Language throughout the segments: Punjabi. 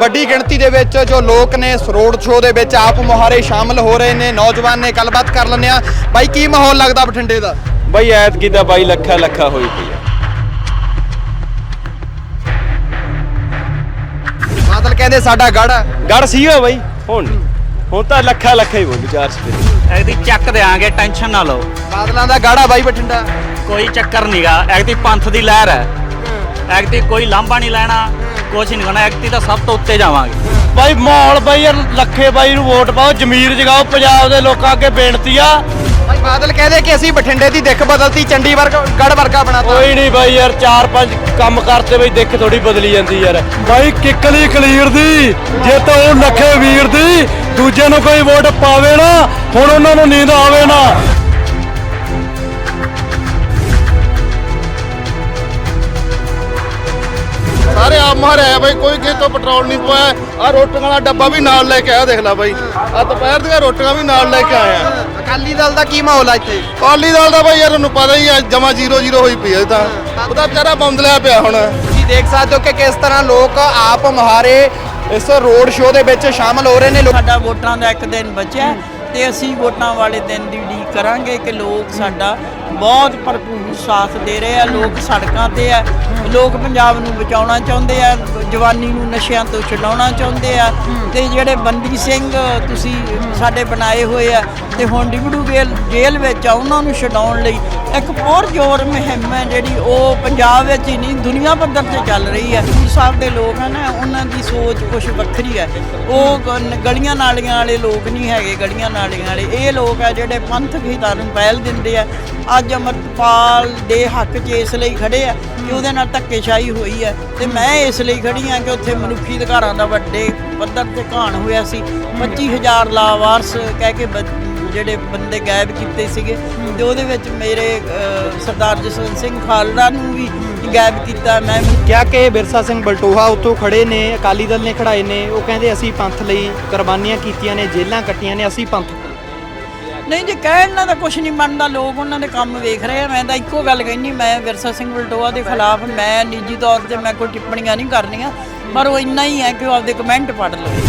ਵੱਡੀ ਗਿਣਤੀ ਦੇ ਵਿੱਚ ਜੋ ਲੋਕ ਨੇ ਇਸ ਰੋਡ ਸ਼ੋਅ ਦੇ ਵਿੱਚ ਆਪ ਮੁਹਾਰੇ ਸ਼ਾਮਲ ਹੋ ਰਹੇ ਨੇ ਨੌਜਵਾਨ ਨੇ ਗੱਲਬਾਤ ਕਰ ਲੈਂਦੇ ਆ ਬਾਈ ਕੀ ਮਾਹੌਲ ਲੱਗਦਾ ਬਠਿੰਡੇ ਦਾ? ਬਈ ਐਤਕੀ ਤਾਂ ਬਾਈ ਲੱਖਾ ਲੱਖਾ ਹੋਈ ਪਈ ਆ। ਬਾਦਲ ਕਹਿੰਦੇ ਸਾਡਾ ਗੜ ਆ। ਗੜ ਸੀਗਾ ਬਈ ਹੁਣ ਨੀ। ਹੁਣ ਤਾਂ ਲੱਖਾ ਲੱਖਾ ਹੀ ਬੋਲੂ ਚਾਰ ਸਪੇਰੇ ਐਗਦੀ ਚੱਕ ਦੇਾਂਗੇ ਟੈਨਸ਼ਨ ਨਾ ਲਓ। ਬਾਦਲਾਂ ਦਾ ਗੜ ਆ ਬਾਈ ਬਠਿੰਡਾ। ਕੋਈ ਚੱਕਰ ਨਹੀਂਗਾ ਐਗਦੀ ਪੰਥ ਦੀ ਲਹਿਰ ਹੈ। ਐਗਦੀ ਕੋਈ ਲਾਂਭਾ ਨਹੀਂ ਲੈਣਾ। ਕੁਛ ਨਹੀਂ ਕਰਨਾ ਐਗਦੀ ਤਾਂ ਸਭ ਤੋਂ ਉੱਤੇ ਜਾਵਾਂਗੇ। ਬਾਈ ਮਾਹੌਲ ਬਾਈ ਯਾਰ ਲੱਖੇ ਬਾਈ ਨੂੰ ਵੋਟ ਪਾਓ ਜ਼ਮੀਰ ਜਗਾਓ ਪੰਜਾਬ ਦੇ ਲੋਕਾਂ ਅੱਗੇ ਬੇਨਤੀ ਆ। ਬਾਈ ਬਾਦਲ ਕਹਿੰਦੇ ਕਿ ਅਸੀਂ ਬਠਿੰਡੇ ਦੀ ਦਿੱਖ ਬਦਲਤੀ ਚੰਡੀਗੜ੍ਹ ਗੜ ਵਰਗਾ ਬਣਾਤਾ। ਕੋਈ ਨਹੀਂ ਬਾਈ ਯਾਰ ਚਾਰ ਪੰਜ ਕੰਮ ਕਰਤੇ ਬਈ ਦਿੱਖ ਥੋੜੀ ਬਦਲੀ ਜਾਂਦੀ ਯਾਰ। ਬਾਈ ਕਿੱਕਲੀ ਕਲੀਰ ਦੀ ਜੇ ਤਾਂ ਉਹ ਲੱਖੇ ਵੀਰ ਦੀ ਦੂਜੇ ਨੂੰ ਕੋਈ ਵੋਟ ਪਾਵੇ ਨਾ ਹੁਣ ਉਹਨਾਂ ਨੂੰ ਨੀਂਦ ਆਵੇ ਨਾ। ਸਾਰੇ ਆਪ ਮਾਰੇ ਆ ਬਈ ਕੋਈ ਕਿਸੇ ਤੋਂ ਪੈਟਰੋਲ ਨਹੀਂ ਪਵਾਇਆ। ਆ ਰੋਟੀਆਂ ਵਾਲਾ ਡੱਬਾ ਵੀ ਨਾਲ ਲੈ ਕੇ ਆਇਆ ਦੇਖ ਲੈ ਬਾਈ। ਆ ਦੁਪਹਿਰ ਦੀਆਂ ਰੋਟੀਆਂ ਵੀ ਨਾਲ ਲੈ ਕੇ ਆਇਆ ਅਕਾਲੀ ਦਲ ਦਾ ਕੀ ਮਾਹੌਲ ਆ ਇੱਥੇ? ਅਕਾਲੀ ਦਲ ਦਾ ਬਾਈ ਯਾਰ ਤੁਹਾਨੂੰ ਪਤਾ ਹੀ ਆ ਜਮਾ 0-0 ਹੋਈ ਪਈ ਹੈ ਤਾਂ। ਉਹਦਾ ਵਿਚਾਰਾ ਬੰਦਲਿਆ ਪਿਆ ਹੁਣ। ਤੁਸੀਂ ਦੇਖ ਸਕਦੇ ਹੋ ਕਿ ਕਿਸ ਤਰ੍ਹਾਂ ਲੋਕ ਆਪ ਮੁਹਾਰੇ ਇਸ ਰੋਡ ਸ਼ੋਅ ਦੇ ਵਿੱਚ ਸ਼ਾਮਲ ਹੋ ਰਹੇ ਨੇ। ਲੋਕ ਸਾਡਾ ਵੋਟਾਂ ਦਾ ਇੱਕ ਦਿਨ ਬਚਿਆ ਤੇ ਅਸੀਂ ਵੋਟਾਂ ਵਾਲੇ ਦਿਨ ਦੀ ਉਡੀਕ ਕਰਾਂਗੇ ਕਿ ਲੋਕ ਸਾਡਾ ਬਹੁਤ ਭਰਪੂਰ ਸਾਥ ਦੇ ਰਹੇ ਆ ਲੋਕ ਸੜਕਾਂ ਤੇ ਆ। ਲੋਕ ਪੰਜਾਬ ਨੂੰ ਬਚਾਉਣਾ ਚਾਹੁੰਦੇ ਆ ਜਵਾਨੀ ਨੂੰ ਨਸ਼ਿਆਂ ਤੋਂ ਛਡਾਉਣਾ ਚਾਹੁੰਦੇ ਆ। ਤੇ ਜਿਹੜੇ ਬੰਦੀ ਸਿੰਘ ਤੁਸੀਂ ਸਾਡੇ ਬਣਾਏ ਹੋਏ ਆ ਤੇ ਹੁਣ ਡਿਬੜੂ ਜੇਲ੍ਹ ਜੇਲ੍ਹ ਵਿੱਚ ਆ ਉਹਨਾਂ ਨੂੰ ਛਡਾਉਣ ਲਈ ਇੱਕ ਬਹੁਤ ਜ਼ੋਰ ਮੁਹਿੰਮ ਹੈ ਜਿਹੜੀ ਉਹ ਪੰਜਾਬ ਵਿੱਚ ਹੀ ਨਹੀਂ ਦੁਨੀਆ ਪੱਧਰ ਤੇ ਚੱਲ ਰਹੀ ਹੈ। ਗੁਰੂ ਸਾਹਿਬ ਦੇ ਲੋਕ ਹਨ ਉਹਨਾਂ ਦੀ ਸੋਚ ਕੁਝ ਵੱਖਰੀ ਹੈ। ਉਹ ਗਲੀਆਂ ਨਾਲੀਆਂ ਵਾਲੇ ਲੋਕ ਨਹੀਂ ਹੈਗੇ ਗਲੀਆਂ ਨਾਲੀਆਂ ਵਾਲੇ। ਇਹ ਲੋਕ ਆ ਜਿਹੜੇ ਪੰਥਕ ਹਿੱਤਾਂ ਨੂੰ ਪਹਿਲ ਦਿੰਦੇ ਆ। ਅੱਜ ਅਮਰਪਾਲ ਦੇ ਹੱਕ 'ਚ ਇਸ ਲਈ ਖੜੇ ਆ ਕਿ ਉਹਦੇ ਨਾਲ ਧੱਕੇਸ਼ਾਹੀ ਹੋਈ ਹੈ ਤੇ ਮੈਂ ਇਸ ਲਈ ਖੜੀ ਆ ਕਿ ਉੱਥੇ ਮਨੁੱਖੀ ਅਧਿਕਾਰਾਂ ਦਾ ਵੱਡੇ ਪੱਧਰ ਤੇ ਘਾਣ ਹੋਇਆ ਸੀ। 25000 ਲਾਵਾਰਸ ਕਹਿ ਕੇ ਬ- ਜਿਹੜੇ ਬੰਦੇ ਗਾਇਬ ਕੀਤੇ ਸੀਗੇ ਤੇ ਉਹਦੇ ਵਿੱਚ ਮੇਰੇ ਸਰਦਾਰ ਜਸਵੰਤ ਸਿੰਘ ਖਾਲੜਾ ਨੂੰ ਵੀ ਗਾਇਬ ਕੀਤਾ ਮੈਂ। ਕਿਹਾ ਕਿ ਬਿਰਸਾ ਸਿੰਘ ਬਲਟੋਹਾ ਉੱਥੋਂ ਖੜੇ ਨੇ, ਅਕਾਲੀ ਦਲ ਨੇ ਖੜਾਏ ਨੇ, ਉਹ ਕਹਿੰਦੇ ਅਸੀਂ ਪੰਥ ਲਈ ਕੁਰਬਾਨੀਆਂ ਕੀਤੀਆਂ ਨੇ ਜੇਲ੍ਹਾਂ ਕੱਟੀਆਂ ਨੇ, ਅਸੀਂ ਪੰਥ ਨਹੀਂ ਜੇ ਕਹਿਣ ਨਾਲ ਤਾਂ ਕੁਝ ਨਹੀਂ ਮੰਨਦਾ ਲੋਕ ਉਹਨਾਂ ਦੇ ਕੰਮ ਵੇਖ ਰਹੇ ਆ। ਮੈਂ ਤਾਂ ਇੱਕੋ ਗੱਲ ਕਹਿੰਨੀ ਮੈਂ ਵਿਰਸਾ ਸਿੰਘ ਬਲਟੋਆ ਦੇ ਖਿਲਾਫ ਮੈਂ ਨਿੱਜੀ ਤੌਰ ਤੇ ਮੈਂ ਕੋਈ ਟਿੱਪਣੀਆਂ ਨਹੀਂ ਕਰਨੀਆਂ ਪਰ ਉਹ ਇੰਨਾ ਹੀ ਹੈ ਕਿ ਉਹ ਆਪਦੇ ਕਮੈਂਟ ਪੜ੍ਹ ਲਵੇ।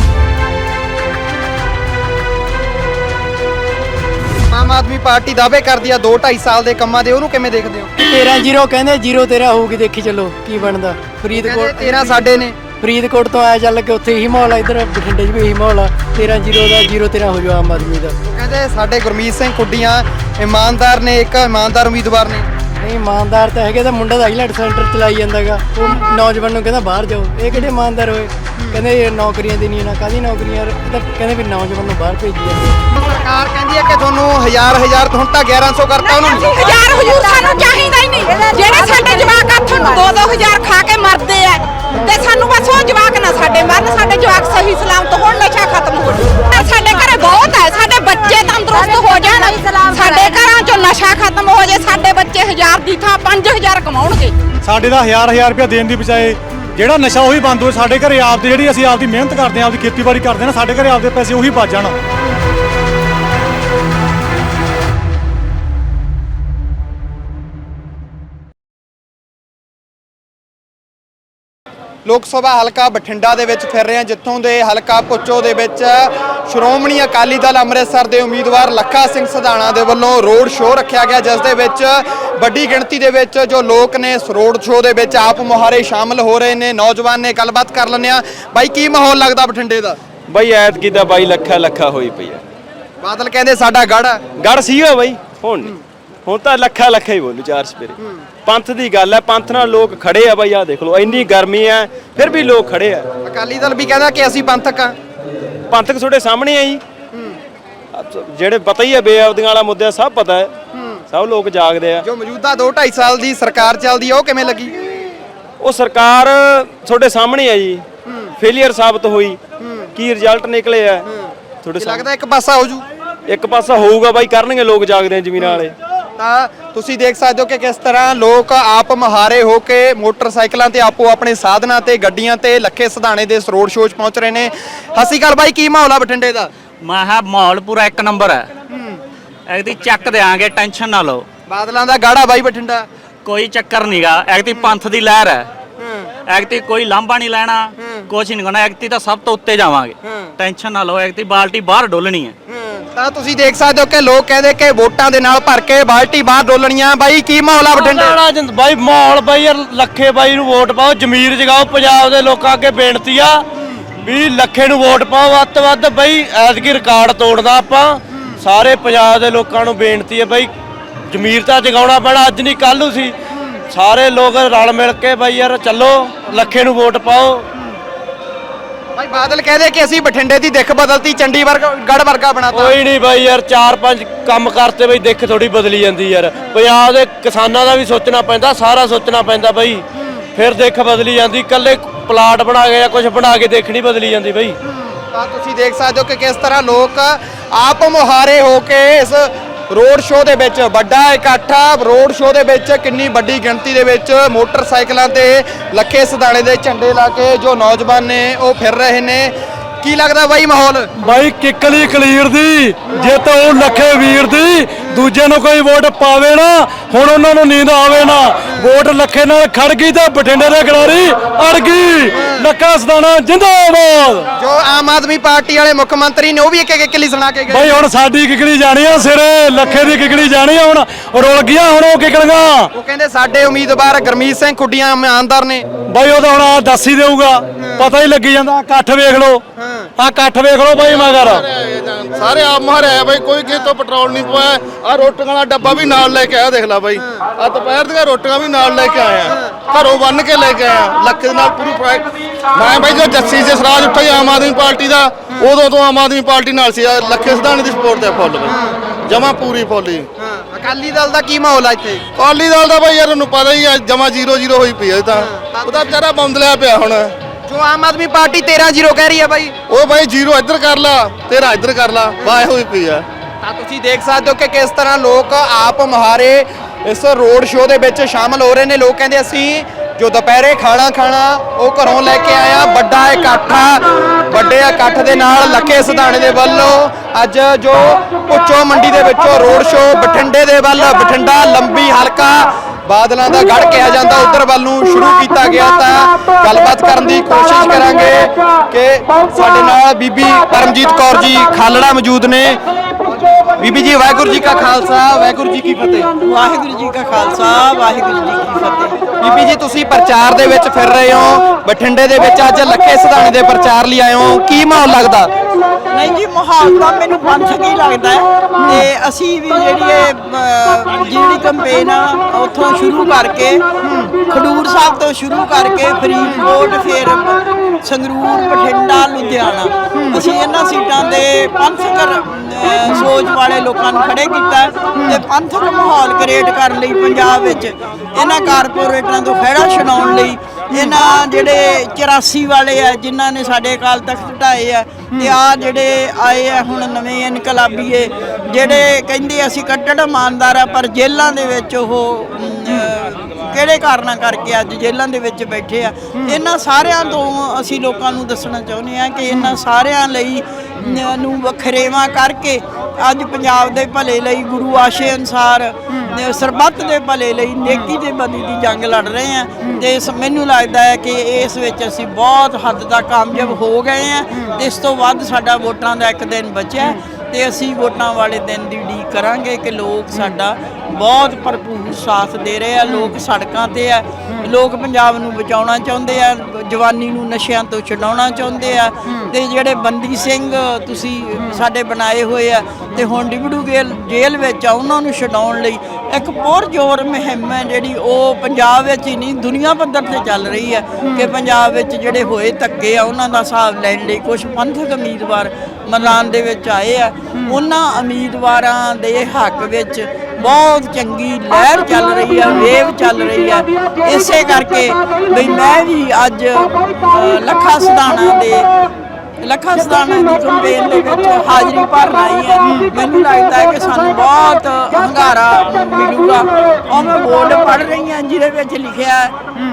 ਆਮ ਆਦਮੀ ਪਾਰਟੀ ਦਾਅਵੇ ਕਰਦੀ ਆ 2 2.5 ਸਾਲ ਦੇ ਕੰਮਾਂ ਦੇ ਉਹਨੂੰ ਕਿਵੇਂ ਦੇਖਦੇ ਹੋ? 13 ਜ਼ੀਰੋ ਕਹਿੰਦੇ ਜ਼ੀਰੋ ਤੇਰਾ ਹੋਊਗੀ ਦੇਖੀ ਚੱਲੋ ਕੀ ਬਣਦਾ। ਫਰੀਦਕੋਟ 13 ਸਾਡੇ ਨੇ। ਫਰੀਦਕੋਟ ਤੋਂ ਆਇਆ ਚੱਲ ਕੇ ਉੱਥੇ ਇਹੀ ਮਾਹੌਲ ਆ ਇਧਰ ਬਠਿੰਡੇ 'ਚ ਵੀ ਇਹੀ ਮਾਹੌਲ ਆ। 13 ਜ਼ੀਰੋ ਦਾ ਜ਼ੀਰੋ ਤੇਰਾ ਹੋ ਜਾਊ ਆਮ ਆਦਮੀ ਦਾ। ਉਹ ਕਹਿੰਦੇ ਸਾਡੇ ਗੁਰਮੀਤ ਸਿੰਘ ਕੁੱਡੀਆਂ ਇਮਾਨਦਾਰ ਨੇ ਇੱਕ ਇਮਾਨਦਾਰ ਉਮੀਦਵਾਰ ਨੇ। ਨਹੀਂ ਇਮਾਨਦਾਰ ਤਾਂ ਹੈਗੇ ਤਾਂ ਮੁੰਡਾ ਤਾਂ ਆਈਲੈਂਡ ਸੈਂਟਰ ਚਲਾਈ ਜਾਂਦਾਗਾ। ਉਹ ਨੌਜਵਾਨ ਨੂੰ ਕਹਿੰਦਾ ਬਾਹਰ ਜਾਓ। ਇਹ ਕਿਹੜੇ ਇਮਾਨਦਾਰ ਹੋਏ? ਕਹਿੰਦੇ ਇਹ ਨੌਕਰੀਆਂ ਦੇਣੀਆਂ ਨਾ ਕਾਦੀ ਨੌਕਰੀਆਂ? ਇਹ ਤਾਂ ਕਹਿੰਦੇ ਵੀ ਨੌਜਵਾਨ ਨੂੰ ਬਾਹਰ ਭੇਜੀ ਜਾਂਦੇ ਸਰਕਾਰ ਕਹਿੰਦੀ ਹੈ ਕਿ ਤੁਹਾਨੂੰ ਹਜ਼ਾਰ ਹਜ਼ਾਰ ਹੁਣ ਤਾਂ 1100 ਕਰਤਾ ਉਹਨਾਂ ਨੇ। ਹਜ਼ਾਰ ਹਜ਼ੂਰ ਸਾਨੂੰ ਚਾਹੀਦਾ ਹੀ ਨਹੀਂ। ਜਿਹੜੇ ਸਾਡੇ ਜਵਾਕ ਹੱਥ ਨੂੰ 2-2000 ਖਾ ਕੇ ਮਰਦੇ ਆ। ਤੇ ਸਾਨੂੰ ਬਸ ਉਹ ਜਵਾਕ ਨਾ ਸਾਡੇ ਮਰਨ ਸਾਡੇ ਜਵਾਕ ਸਹੀ ਸਲਾਮਤ ਹੋਣ ਨਸ਼ਾ ਖਤਮ ਹੋ ਜਾਵੇ ਸਾਡੇ ਘਰੇ ਬਹੁਤ ਹੈ ਸਾਡੇ ਬੱਚੇ ਤੰਦਰੁਸਤ ਹੋ ਜਾਣ। ਸਾਡੇ ਘਰਾਂ ਚੋਂ ਨਸ਼ਾ ਖਤਮ ਹੋ ਜਾਏ ਸਾਡੇ ਬੱਚੇ ਹਜ਼ਾਰ ਦੀ ਥਾਂ 5000 ਕਮਾਉਣਗੇ। ਸਾਡੇ ਦਾ ਹਜ਼ਾਰ ਹਜ਼ਾਰ ਰੁਪਇਆ ਦੇਣ ਦੀ ਬਜਾਏ ਜਿਹੜਾ ਨਸ਼ਾ ਉਹੀ ਬੰਦ ਹੋਏ ਸਾਡੇ ਘਰੇ ਆਪਦੀ ਜਿਹੜੀ ਅਸੀਂ ਆਪਦੀ ਮਿਹਨਤ ਕਰਦੇ ਆਂ ਆਪਦੀ ਖੇਤੀਬਾੜੀ ਕਰਦੇ ਆਂ ਨਾ ਸਾਡੇ ਘਰੇ ਆਪਦੇ ਪੈਸੇ ਉਹੀ ਬਚ ਜਾਣ। ਲੋਕ ਸਭਾ ਹਲਕਾ ਬਠਿੰਡਾ ਦੇ ਵਿੱਚ ਫਿਰ ਰਹੇ ਹਾਂ ਜਿੱਥੋਂ ਦੇ ਹਲਕਾ ਪੁੱਚੋ ਦੇ ਵਿੱਚ ਸ਼੍ਰੋਮਣੀ ਅਕਾਲੀ ਦਲ ਅੰਮ੍ਰਿਤਸਰ ਦੇ ਉਮੀਦਵਾਰ ਲੱਖਾ ਸਿੰਘ ਸਧਾਣਾ ਦੇ ਵੱਲੋਂ ਰੋਡ ਸ਼ੋਅ ਰੱਖਿਆ ਗਿਆ ਜਿਸ ਦੇ ਵਿੱਚ ਵੱਡੀ ਗਿਣਤੀ ਦੇ ਵਿੱਚ ਜੋ ਲੋਕ ਨੇ ਇਸ ਰੋਡ ਸ਼ੋਅ ਦੇ ਵਿੱਚ ਆਪ ਮੁਹਾਰੇ ਸ਼ਾਮਲ ਹੋ ਰਹੇ ਨੇ। ਨੌਜਵਾਨ ਨੇ ਗੱਲਬਾਤ ਕਰ ਲੈਂਦੇ ਆ ਬਾਈ ਕੀ ਮਾਹੌਲ ਲੱਗਦਾ ਬਠਿੰਡੇ ਦਾ? ਬਈ ਐਤਕੀ ਤਾਂ ਬਾਈ ਲੱਖਾ ਲੱਖਾ ਹੋਈ ਪਈ ਆ। ਬਾਦਲ ਕਹਿੰਦੇ ਸਾਡਾ ਗੜ ਗੜ ਸੀਗਾ ਬਈ ਹੁਣ ਨੀ। ਹੁਣ ਤਾਂ ਲੱਖਾ ਲੱਖਾ ਹੀ ਬੋਲੂ ਚਾਰ ਸਪੇਰੇ। ਪੰਥ ਦੀ ਗੱਲ ਹੈ ਪੰਥ ਨਾਲ ਲੋਕ ਖੜੇ ਆ ਬਈ ਆ ਦੇਖ ਲਓ ਇੰਨੀ ਗਰਮੀ ਹੈ ਫਿਰ ਵੀ ਲੋਕ ਖੜੇ ਆ। ਅਕਾਲੀ ਦਲ ਵੀ ਕਹਿੰਦਾ ਕਿ ਅਸੀਂ ਪੰਥਕ ਆ ਪੰਥਕ ਤੁਹਾਡੇ ਸਾਹਮਣੇ ਆ ਜੀ। ਜਿਹੜੇ ਪਤਾ ਹੀ ਹੈ ਬੇਅਬਦੀਆਂ ਵਾਲਾ ਮੁੱਦਾ ਸਭ ਪਤਾ ਹੈ। ਸਭ ਲੋਕ ਜਾਗਦੇ ਆ। ਜੋ ਮੌਜੂਦਾ 2 2.5 ਸਾਲ ਦੀ ਸਰਕਾਰ ਚੱਲਦੀ ਆ ਉਹ ਕਿਵੇਂ ਲੱਗੀ? ਉਹ ਸਰਕਾਰ ਤੁਹਾਡੇ ਸਾਹਮਣੇ ਆ ਜੀ। ਫੇਲਿਅਰ ਸਾਬਤ ਹੋਈ। ਕੀ ਰਿਜ਼ਲਟ ਨਿਕਲੇ ਆ? ਤੁਹਾਡੇ ਲੱਗਦਾ ਇੱਕ ਪਾਸਾ ਹੋ ਜੂ? ਇੱਕ ਪਾਸਾ ਹੋਊਗਾ ਬਾਈ ਕਰਨਗੇ ਲੋਕ ਜਾਗਦੇ ਆ ਜ਼ਮੀਨਾਂ ਵਾਲੇ। ਤਾਂ ਤੁਸੀਂ ਦੇਖ ਸਕਦੇ ਹੋ ਕਿ ਕਿਸ ਤਰ੍ਹਾਂ ਲੋਕ ਆਪ ਮਹਾਰੇ ਹੋ ਕੇ ਮੋਟਰਸਾਈਕਲਾਂ ਤੇ ਆਪੋ ਆਪਣੇ ਸਾਧਨਾਂ ਤੇ ਗੱਡੀਆਂ ਤੇ ਲੱਖੇ ਸਧਾਣੇ ਦੇ ਸ਼ੋਅ 'ਚ ਪਹੁੰਚ ਰਹੇ ਨੇ। ਹਸੀ ਗੱਲ ਬਾਈ ਕੀ ਮਾਹੌਲ ਆ ਬਠਿੰਡੇ ਦਾ? ਮੈਂ ਕਿਹਾ ਮਾਹੌਲ ਪੂਰਾ ਇੱਕ ਨੰਬਰ ਹੈ। ਐਗਦੀ ਚੱਕ ਦੇਾਂਗੇ ਟੈਨਸ਼ਨ ਨਾ ਲਓ। ਬਾਦਲਾਂ ਦਾ ਗਾੜਾ ਬਾਈ ਬਠਿੰਡਾ। ਕੋਈ ਚੱਕਰ ਨਹੀਂਗਾ ਐਗਦੀ ਪੰਥ ਦੀ ਲਹਿਰ ਹੈ। ਐਕਤੀ ਕੋਈ ਲਾਂਭਾ ਨਹੀਂ ਲੈਣਾ। ਕੁਛ ਨਹੀਂ ਕਰਨਾ। ਐਕਤੀ ਤਾਂ ਸਭ ਤੋਂ ਉੱਤੇ ਜਾਵਾਂਗੇ। ਟੈਨਸ਼ਨ ਨਾ ਲਓ। ਐਕਤੀ ਬਾਲਟੀ ਬਾਹਰ ਡੋਲਣੀ ਹੈ। ਤਾਂ ਤੁਸੀਂ ਦੇਖ ਸਕਦੇ ਹੋ ਕਿ ਲੋਕ ਕਹਿੰਦੇ ਕਿ ਵੋਟਾਂ ਦੇ ਨਾਲ ਭਰ ਕੇ ਬਾਲਟੀ ਬਾਹਰ ਡੋਲਣੀਆਂ। ਬਾਈ ਕੀ ਮਾਹੌਲ ਆ ਬਠਿੰਡੇ? ਜਿੰਦ ਬਾਈ ਮਾਹੌਲ ਬਾਈ ਯਾਰ ਲੱਖੇ ਬਾਈ ਨੂੰ ਵੋਟ ਪਾਓ ਜ਼ਮੀਰ ਜਗਾਓ ਪੰਜਾਬ ਦੇ ਲੋਕਾਂ ਅੱਗੇ ਬੇਨਤੀ ਆ ਵੀ ਲੱਖੇ ਨੂੰ ਵੋਟ ਪਾਓ। ਵੱਧ ਤੋਂ ਵੱਧ ਬਾਈ ਐਤਕੀ ਰਿਕਾਰਡ ਤੋੜਦਾ ਆਪਾਂ। ਸਾਰੇ ਪੰਜਾਬ ਦੇ ਲੋਕਾਂ ਨੂੰ ਬੇਨਤੀ ਹੈ ਬਾਈ ਜ਼ਮੀਰ ਤਾਂ ਜਗਾਉਣਾ ਪੈਣਾ ਅੱਜ ਨਹੀਂ ਕੱਲ ਨੂੰ ਸੀ। ਸਾਰੇ ਲੋਕ ਰਲ ਮਿਲ ਕੇ ਬਾਈ ਯਾਰ ਚੱਲੋ ਲੱਖੇ ਨੂੰ ਵੋਟ ਪਾਓ। ਬਾਈ ਬਾਦਲ ਕਹਿੰਦੇ ਕਿ ਅਸੀਂ ਬਠਿੰਡੇ ਦੀ ਦਿੱਖ ਬਦਲਤੀ ਚੰਡੀਗੜ੍ਹ ਗੜ ਵਰਗਾ ਬਣਾਤਾ। ਕੋਈ ਨਹੀਂ ਬਾਈ ਯਾਰ ਚਾਰ ਪੰਜ ਕੰਮ ਕਰਤੇ ਬਈ ਦਿੱਖ ਥੋੜੀ ਬਦਲੀ ਜਾਂਦੀ ਯਾਰ। ਪੰਜਾਬ ਦੇ ਕਿਸਾਨਾਂ ਦਾ ਵੀ ਸੋਚਣਾ ਪੈਂਦਾ ਸਾਰਾ ਸੋਚਣਾ ਪੈਂਦਾ ਬਾਈ। ਫਿਰ ਦਿੱਖ ਬਦਲੀ ਜਾਂਦੀ ਇਕੱਲੇ ਪਲਾਟ ਬਣਾ ਕੇ ਜਾਂ ਕੁਝ ਬਣਾ ਕੇ ਦੇਖ ਨਹੀਂ ਬਦਲੀ ਜਾਂਦੀ ਬਾਈ। ਤਾਂ ਤੁਸੀਂ ਦੇਖ ਸਕਦੇ ਹੋ ਕਿ ਕਿਸ ਤਰ੍ਹਾਂ ਲੋਕ ਆਪ ਮੁਹਾਰੇ ਹੋ ਕੇ ਇਸ ਰੋਡ ਸ਼ੋਅ ਦੇ ਵਿੱਚ ਵੱਡਾ ਇਕੱਠ। ਆ ਰੋਡ ਸ਼ੋਅ ਦੇ ਵਿੱਚ ਕਿੰਨੀ ਵੱਡੀ ਗਿਣਤੀ ਦੇ ਵਿੱਚ ਮੋਟਰਸਾਈਕਲਾਂ ਤੇ ਲੱਖੇ ਸਦਾਣੇ ਦੇ ਝੰਡੇ ਲਾ ਕੇ ਜੋ ਨੌਜਵਾਨ ਨੇ ਉਹ ਫਿਰ ਰਹੇ ਨੇ। ਕੀ ਲੱਗਦਾ ਬਾਈ ਮਾਹੌਲ? ਬਾਈ ਕਿੱਕਲੀ ਕਲੀਰ ਦੀ ਜੇ ਤਾਂ ਉਹ ਲੱਖੇ ਵੀਰ ਦੀ ਦੂਜੇ ਨੂੰ ਕੋਈ ਵੋਟ ਪਾਵੇ ਨਾ ਹੁਣ ਉਹਨਾਂ ਨੂੰ ਨੀਂਦ ਆਵੇ ਨਾ। ਵੋਟ ਲੱਖੇ ਨਾਲ ਖੜ ਗਈ ਤਾਂ ਬਠਿੰਡੇ ਦੇ ਖਿਡਾਰੀ ਅੜ ਗਈ। ਲੱਖਾ ਸਦਾਣਾ ਜਿੰਦਾਬਾਦ। ਜੋ ਆਮ ਆਦਮੀ ਪਾਰਟੀ ਵਾਲੇ ਮੁੱਖ ਮੰਤਰੀ ਨੇ ਉਹ ਵੀ ਇੱਕ ਇੱਕ ਕਿੱਲੀ ਸੁਣਾ ਕੇ ਗਏ। ਬਾਈ ਹੁਣ ਸਾਡੀ ਕਿਕਲੀ ਜਾਣੀ ਆ ਸਿਰੇ ਲੱਖੇ ਦੀ ਕਿਕਲੀ ਜਾਣੀ ਆ ਹੁਣ ਰੁਲ ਗਿਆ ਹੁਣ ਉਹ ਕਿਕਲੀਆਂ। ਉਹ ਕਹਿੰਦੇ ਸਾਡੇ ਉਮੀਦਵਾਰ ਗਰਮੀਤ ਸਿੰਘ ਖੁੱਡੀਆਂ ਇਮਾਨਦਾਰ ਨੇ। ਬਾਈ ਉਹ ਤਾਂ ਹੁਣ ਆਹ ਦੱਸ ਹੀ ਦੇਊਗਾ। ਪਤਾ ਹੀ ਲੱਗੀ ਜਾਂਦਾ ਇਕੱਠ ਵੇਖ ਲਓ। ਆਹ ਇਕੱਠ ਵੇਖ ਲਓ ਬਾਈ ਮਗਰ। ਸਾਰੇ ਆਪ ਮਾਰੇ ਆ ਬਾਈ ਕੋਈ ਕਿਸੇ ਤੋਂ ਪੈਟਰੋਲ ਨਹੀਂ ਪਵਾਇਆ। ਆ ਰੋਟੀਆਂ ਦਾ ਡੱਬਾ ਵੀ ਨਾਲ ਲੈ ਕੇ ਆਇਆ ਦੇਖ ਲੈ ਬਾਈ। ਆ ਦੁਪਹਿਰ ਦੀਆਂ ਰੋਟੀਆਂ ਵੀ ਨਾਲ ਲੈ ਕੇ ਆਇਆ। ਘਰੋਂ ਬੰਨ ਕੇ ਲੈ ਕੇ ਆਇਆ। ਲੱਖ ਦੇ ਨਾਲ ਪੂਰੀ ਮੈਂ ਬਾਈ ਜੋ ਜੱਸੀ ਸੇ ਸਰਾਜ ਉੱਠਾ ਹੀ ਆਮ ਆਦਮੀ ਪਾਰਟੀ ਦਾ ਉਦੋਂ ਤੋਂ ਆਮ ਆਦਮੀ ਪਾਰਟੀ ਨਾਲ ਸੀ। ਲੱਖੇ ਸਿਧਾਣੇ ਦੀ ਸਪੋਰਟ ਤੇ ਫੁੱਲ ਬਾਈ। ਜਮਾ ਪੂਰੀ ਫੁੱਲ ਅਕਾਲੀ ਦਲ ਦਾ ਕੀ ਮਾਹੌਲ ਆ ਇੱਥੇ? ਅਕਾਲੀ ਦਲ ਦਾ ਬਾਈ ਯਾਰ ਨੂੰ ਪਤਾ ਹੀ ਆ ਜਮਾ 0-0 ਹੋਈ ਪਈ ਆ ਇਹ ਤਾਂ। ਉਹਦਾ ਵਿਚਾਰਾ ਬੰਦਲਿਆ ਪਿਆ ਹੁਣ। ਜੋ ਆਮ ਆਦਮੀ ਪਾਰਟੀ 13-0 ਕਹਿ ਰਹੀ ਹੈ ਬਾਈ? ਉਹ ਬਾਈ 0 ਇੱਧਰ ਕਰ ਲਾ ਤੇਰਾ ਇੱਧਰ ਕਰ ਲਾ ਵਾਹ ਹੋਈ ਪਈ ਆ। ਤਾਂ ਤੁਸੀਂ ਦੇਖ ਸਕਦੇ ਹੋ ਕਿ ਕਿਸ ਤਰ੍ਹਾਂ ਲੋਕ ਆਪ ਮੁਹਾਰੇ ਇਸ ਰੋਡ ਸ਼ੋਅ ਦੇ ਵਿੱਚ ਸ਼ਾਮਲ ਹੋ ਰਹੇ ਨੇ। ਲੋਕ ਕਹਿੰਦੇ ਅਸੀਂ ਜੋ ਦੁਪਹਿਰੇ ਖਾਣਾ ਖਾਣਾ ਉਹ ਘਰੋਂ ਲੈ ਕੇ ਆਇਆ ਵੱਡਾ ਇਕੱਠ ਵੱਡੇ ਇਕੱਠ ਦੇ ਨਾਲ ਲੱਖੇ ਸਿਧਾਣੇ ਦੇ ਵੱਲੋਂ। ਅੱਜ ਜੋ ਪੁੱਚੋ ਮੰਡੀ ਦੇ ਵਿੱਚੋਂ ਰੋਡ ਸ਼ੋਅ ਬਠਿੰਡੇ ਦੇ ਵੱਲ ਬਠਿੰਡਾ ਲੰਬੀ ਹਲਕਾ ਬਾਦਲਾਂ ਦਾ ਗੜ ਕਿਹਾ ਜਾਂਦਾ ਉਧਰ ਵੱਲ ਨੂੰ ਸ਼ੁਰੂ ਕੀਤਾ ਗਿਆ ਤਾਂ ਗੱਲਬਾਤ ਕਰਨ ਦੀ ਕੋਸ਼ਿਸ਼ ਕਰਾਂਗੇ ਕਿ ਸਾਡੇ ਨਾਲ ਬੀਬੀ ਪਰਮਜੀਤ ਕੌਰ ਜੀ ਖਾਲੜਾ ਮੌਜੂਦ ਨੇ। ਬੀਬੀ ਜੀ ਵਾਹਿਗੁਰੂ ਜੀ ਕਾ ਖਾਲਸਾ ਵਾਹਿਗੁਰੂ ਜੀ ਕੀ ਫਤਿਹ। ਵਾਹਿਗੁਰੂ ਜੀ ਕਾ ਖਾਲਸਾ ਵਾਹਿਗੁਰੂ ਜੀ ਕੀ ਫਤਿਹ। ਬੀਬੀ ਜੀ ਤੁਸੀਂ ਪ੍ਰਚਾਰ ਦੇ ਵਿੱਚ ਫਿਰ ਰਹੇ ਹੋ। ਬਠਿੰਡੇ ਦੇ ਵਿੱਚ ਅੱਜ ਲੱਖੇ ਸਿਧਾਣੇ ਦੇ ਪ੍ਰਚਾਰ ਲਈ ਆਏ ਹੋ। ਕੀ ਮਾਹੌਲ ਲੱਗਦਾ? ਨਹੀਂ ਜੀ ਮਾਹੌਲ ਤਾਂ ਮੈਨੂੰ ਪੰਥਕ ਹੀ ਲੱਗਦਾ ਹੈ। ਤੇ ਅਸੀਂ ਵੀ ਜਿਹੜੀ ਇਹ ਜਿਹੜੀ ਕੰਪੇਨ ਆ, ਉੱਥੋਂ ਸ਼ੁਰੂ ਕਰਕੇ, ਖਡੂਰ ਸਾਹਿਬ ਤੋਂ ਸ਼ੁਰੂ ਕਰਕੇ ਫਰੀਦਕੋਟ ਫਿਰ ਸੰਗਰੂਰ, ਬਠਿੰਡਾ, ਲੁਧਿਆਣਾ, ਅਸੀਂ ਇਹਨਾਂ ਸੀਟਾਂ ਦੇ ਪੰਥਕਰ ਸੋਚ ਵਾਲੇ ਲੋਕਾਂ ਨੂੰ ਖੜੇ ਕੀਤਾ ਹੈ ਤੇ ਪੰਥਕ ਮਾਹੌਲ ਕ੍ਰੀਏਟ ਕਰਨ ਲਈ ਪੰਜਾਬ ਵਿੱਚ ਇਹਨਾਂ ਕਾਰਪੋਰੇਟਰਾਂ ਤੋਂ ਖਹਿੜਾ ਛਡਾਉਣ ਲਈ ਇਹਨਾਂ ਜਿਹੜੇ 84 ਵਾਲੇ ਆ, ਜਿਨ੍ਹਾਂ ਨੇ ਸਾਡੇ ਅਕਾਲ ਤਖਤ ਢਾਏ ਆ ਤੇ ਆ ਜਿਹੜੇ ਆਏ ਆ ਹੁਣ ਨਵੇਂ ਇਨਕਲਾਬੀਏ, ਜਿਹੜੇ ਕਹਿੰਦੇ ਅਸੀਂ ਕੱਟੜ ਇਮਾਨਦਾਰ ਆ, ਪਰ ਜੇਲ੍ਹਾਂ ਦੇ ਵਿੱਚ ਉਹ ਕਿਹੜੇ ਕਾਰਨਾਂ ਕਰਕੇ ਅੱਜ ਜੇਲ੍ਹਾਂ ਦੇ ਵਿੱਚ ਬੈਠੇ ਆ? ਇਹਨਾਂ ਸਾਰਿਆਂ ਤੋਂ ਅਸੀਂ ਲੋਕਾਂ ਨੂੰ ਦੱਸਣਾ ਚਾਹੁੰਦੇ ਆ ਕਿ ਇਹਨਾਂ ਸਾਰਿਆਂ ਲਈ ਨ- ਵਖਰੇਵਾ ਕਰਕੇ ਅੱਜ ਪੰਜਾਬ ਦੇ ਭਲੇ ਲਈ ਗੁਰੂ ਆਸ਼ੇ ਅਨਸਾਰ ਸਰਬੱਤ ਦੇ ਭਲੇ ਲਈ ਨੇਕੀ ਦੇ ਬਦੀ ਦੀ ਜੰਗ ਲੜ ਰਹੇ ਆ ਤੇ ਇਸ ਮੈਨੂੰ ਲੱਗਦਾ ਹੈ ਕਿ ਇਸ ਵਿੱਚ ਅਸੀਂ ਬਹੁਤ ਹੱਦ ਤੱਕ ਕਾਮਯਾਬ ਹੋ ਗਏ ਆ ਇਸ ਤੋਂ ਵੱਧ ਸਾਡਾ ਵੋਟਾਂ ਦਾ ਇੱਕ ਦਿਨ ਬਚਿਆ ਤੇ ਅਸੀਂ ਵੋਟਾਂ ਵਾਲੇ ਦਿਨ ਦੀ ਉਡੀਕ ਕਰਾਂਗੇ ਕਿ ਲੋਕ ਸਾਡਾ ਬਹੁਤ ਭਰਪੂਰ ਸਾਥ ਦੇ ਰਹੇ ਆ, ਲੋਕ ਸੜਕਾਂ ਤੇ ਆ, ਲੋਕ ਪੰਜਾਬ ਨੂੰ ਬਚਾਉਣਾ ਚਾਹੁੰਦੇ ਆ, ਜਵਾਨੀ ਨੂੰ ਨਸ਼ਿਆਂ ਤੋਂ ਛਡਾਉਣਾ ਚਾਹੁੰਦੇ ਆ, ਤੇ ਜਿਹੜੇ ਬੰਦੀ ਸਿੰਘ ਤੁਸੀਂ ਸਾਡੇ ਬਣਾਏ ਹੋਏ ਆ, ਤੇ ਹੁਣ ਡਿਬੜੂ ਗੇਲ, ਜੇਲ੍ਹ ਵਿੱਚ ਆ, ਉਹਨਾਂ ਨੂੰ ਛਡਾਉਣ ਲਈ ਇੱਕ ਪੁਰਜੋਰ ਮੁਹਿੰਮ ਹੈ ਜਿਹੜੀ ਉਹ ਪੰਜਾਬ ਵਿੱਚ ਹੀ ਨਹੀਂ, ਦੁਨੀਆ ਪੱਧਰ ਤੇ ਚੱਲ ਰਹੀ ਹੈ ਕਿ ਪੰਜਾਬ ਵਿੱਚ ਜਿਹੜੇ ਹੋਏ ਧੱਕੇ ਆ, ਉਹਨਾਂ ਦਾ ਹਿਸਾਬ ਲੈਣ ਲਈ ਕੁਝ ਪੰਥਕ ਉਮੀਦਵਾਰ ਮੈਦਾਨ ਦੇ ਵਿੱਚ ਆਏ ਆ। ਉਹਨਾਂ ਉਮੀਦਵਾਰਾਂ ਦੇ ਹੱਕ ਵਿੱਚ ਬਹੁਤ ਚੰਗੀ ਲਹਿਰ ਚੱਲ ਰਹੀ ਹੈ ਵੇਵ ਚੱਲ ਰਹੀ ਹੈ ਇਸੇ ਕਰਕੇ ਵੀ ਮੈਂ ਵੀ ਅੱਜ ਅ, ਲੱਖਾ ਸਿਧਾਣਾ ਦੇ ਲੱਖਾਂ ਸਦਾਨਾ ਦੀ ਕੰਪੇਨ ਦੇ ਵਿੱਚ ਹਾਜ਼ਰੀ ਭਰ ਆਈ ਹੈ। ਮੈਨੂੰ ਲੱਗਦਾ ਹੈ ਕਿ ਸਾਨੂੰ ਬਹੁਤ ਹੰਗਾਰਾ ਮਿਲੂਗਾ। ਉਹ ਮੈਂ ਬੋਰਡ ਪੜ੍ਹ ਰਹੀ ਹਾਂ ਜਿਹਦੇ ਵਿੱਚ ਲਿਖਿਆ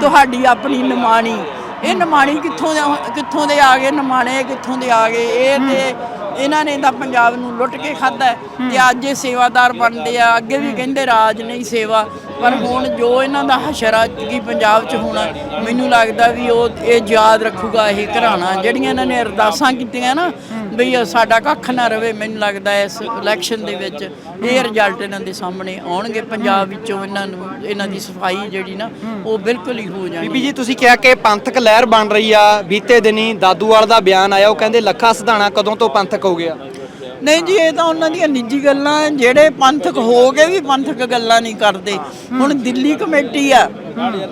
ਤੁਹਾਡੀ ਆਪਣੀ ਨਿਮਾਣੀ। ਇਹ ਨਿਮਾਣੀ ਕਿੱਥੋਂ ਦੇ ਕਿੱਥੋਂ ਦੇ ਆ ਗਏ? ਨਿਮਾਣੇ ਕਿੱਥੋਂ ਦੇ ਆ ਗਏ? ਇਹ ਤੇ ਇਹਨਾਂ ਨੇ ਤਾਂ ਪੰਜਾਬ ਨੂੰ ਲੁੱਟ ਕੇ ਖਾਦਾ ਤੇ ਅੱਜ ਇਹ ਸੇਵਾਦਾਰ ਬਣਦੇ ਆ। ਅੱਗੇ ਵੀ ਕਹਿੰਦੇ ਰਾਜ ਨਹੀਂ ਸੇਵਾ ਪਰ ਹੁਣ ਜੋ ਇਹਨਾਂ ਦਾ ਹਸ਼ਰਾ ਕੀ ਪੰਜਾਬ 'ਚ ਹੋਣਾ ਮੈਨੂੰ ਲੱਗਦਾ ਵੀ ਉਹ ਇਹ ਯਾਦ ਰੱਖੂਗਾ ਇਹ ਘਰਾਣਾ। ਜਿਹੜੀਆਂ ਇਹਨਾਂ ਨੇ ਅਰਦਾਸਾਂ ਕੀਤੀਆਂ ਨਾ ਵੀ ਸਾਡਾ ਕੱਖ ਨਾ ਰਵੇ ਮੈਨੂੰ ਲੱਗਦਾ ਇਸ ਇਲੈਕਸ਼ਨ ਦੇ ਵਿੱਚ ਇਹ ਰਿਜ਼ਲਟ ਇਹਨਾਂ ਦੇ ਸਾਹਮਣੇ ਆਉਣਗੇ। ਪੰਜਾਬ ਵਿੱਚੋਂ ਇਹਨਾਂ ਨੂੰ ਇਹਨਾਂ ਦੀ ਸਫ਼ਾਈ ਜਿਹੜੀ ਨਾ ਉਹ ਬਿਲਕੁਲ ਹੀ ਹੋ ਜਾਣੀ ਬੀਬੀ ਜੀ ਤੁਸੀਂ ਕਿਹਾ ਕਿ ਪੰਥਕ ਲਹਿਰ ਬਣ ਰਹੀ ਆ। ਬੀਤੇ ਦਿਨੀ ਦਾਦੂਵਾਲ ਦਾ ਬਿਆਨ ਆਇਆ ਉਹ ਕਹਿੰਦੇ ਲੱਖਾ ਸਿਧਾਣਾ ਕਦੋਂ ਤੋਂ ਪੰਥਕ ਹੋ ਗਿਆ। ਨਹੀਂ ਜੀ ਇਹ ਤਾਂ ਉਹਨਾਂ ਦੀਆਂ ਨਿੱਜੀ ਗੱਲਾਂ। ਜਿਹੜੇ ਪੰਥਕ ਹੋ ਕੇ ਵੀ ਪੰਥਕ ਗੱਲਾਂ ਨਹੀਂ ਕਰਦੇ। ਹੁਣ ਦਿੱਲੀ ਕਮੇਟੀ ਆ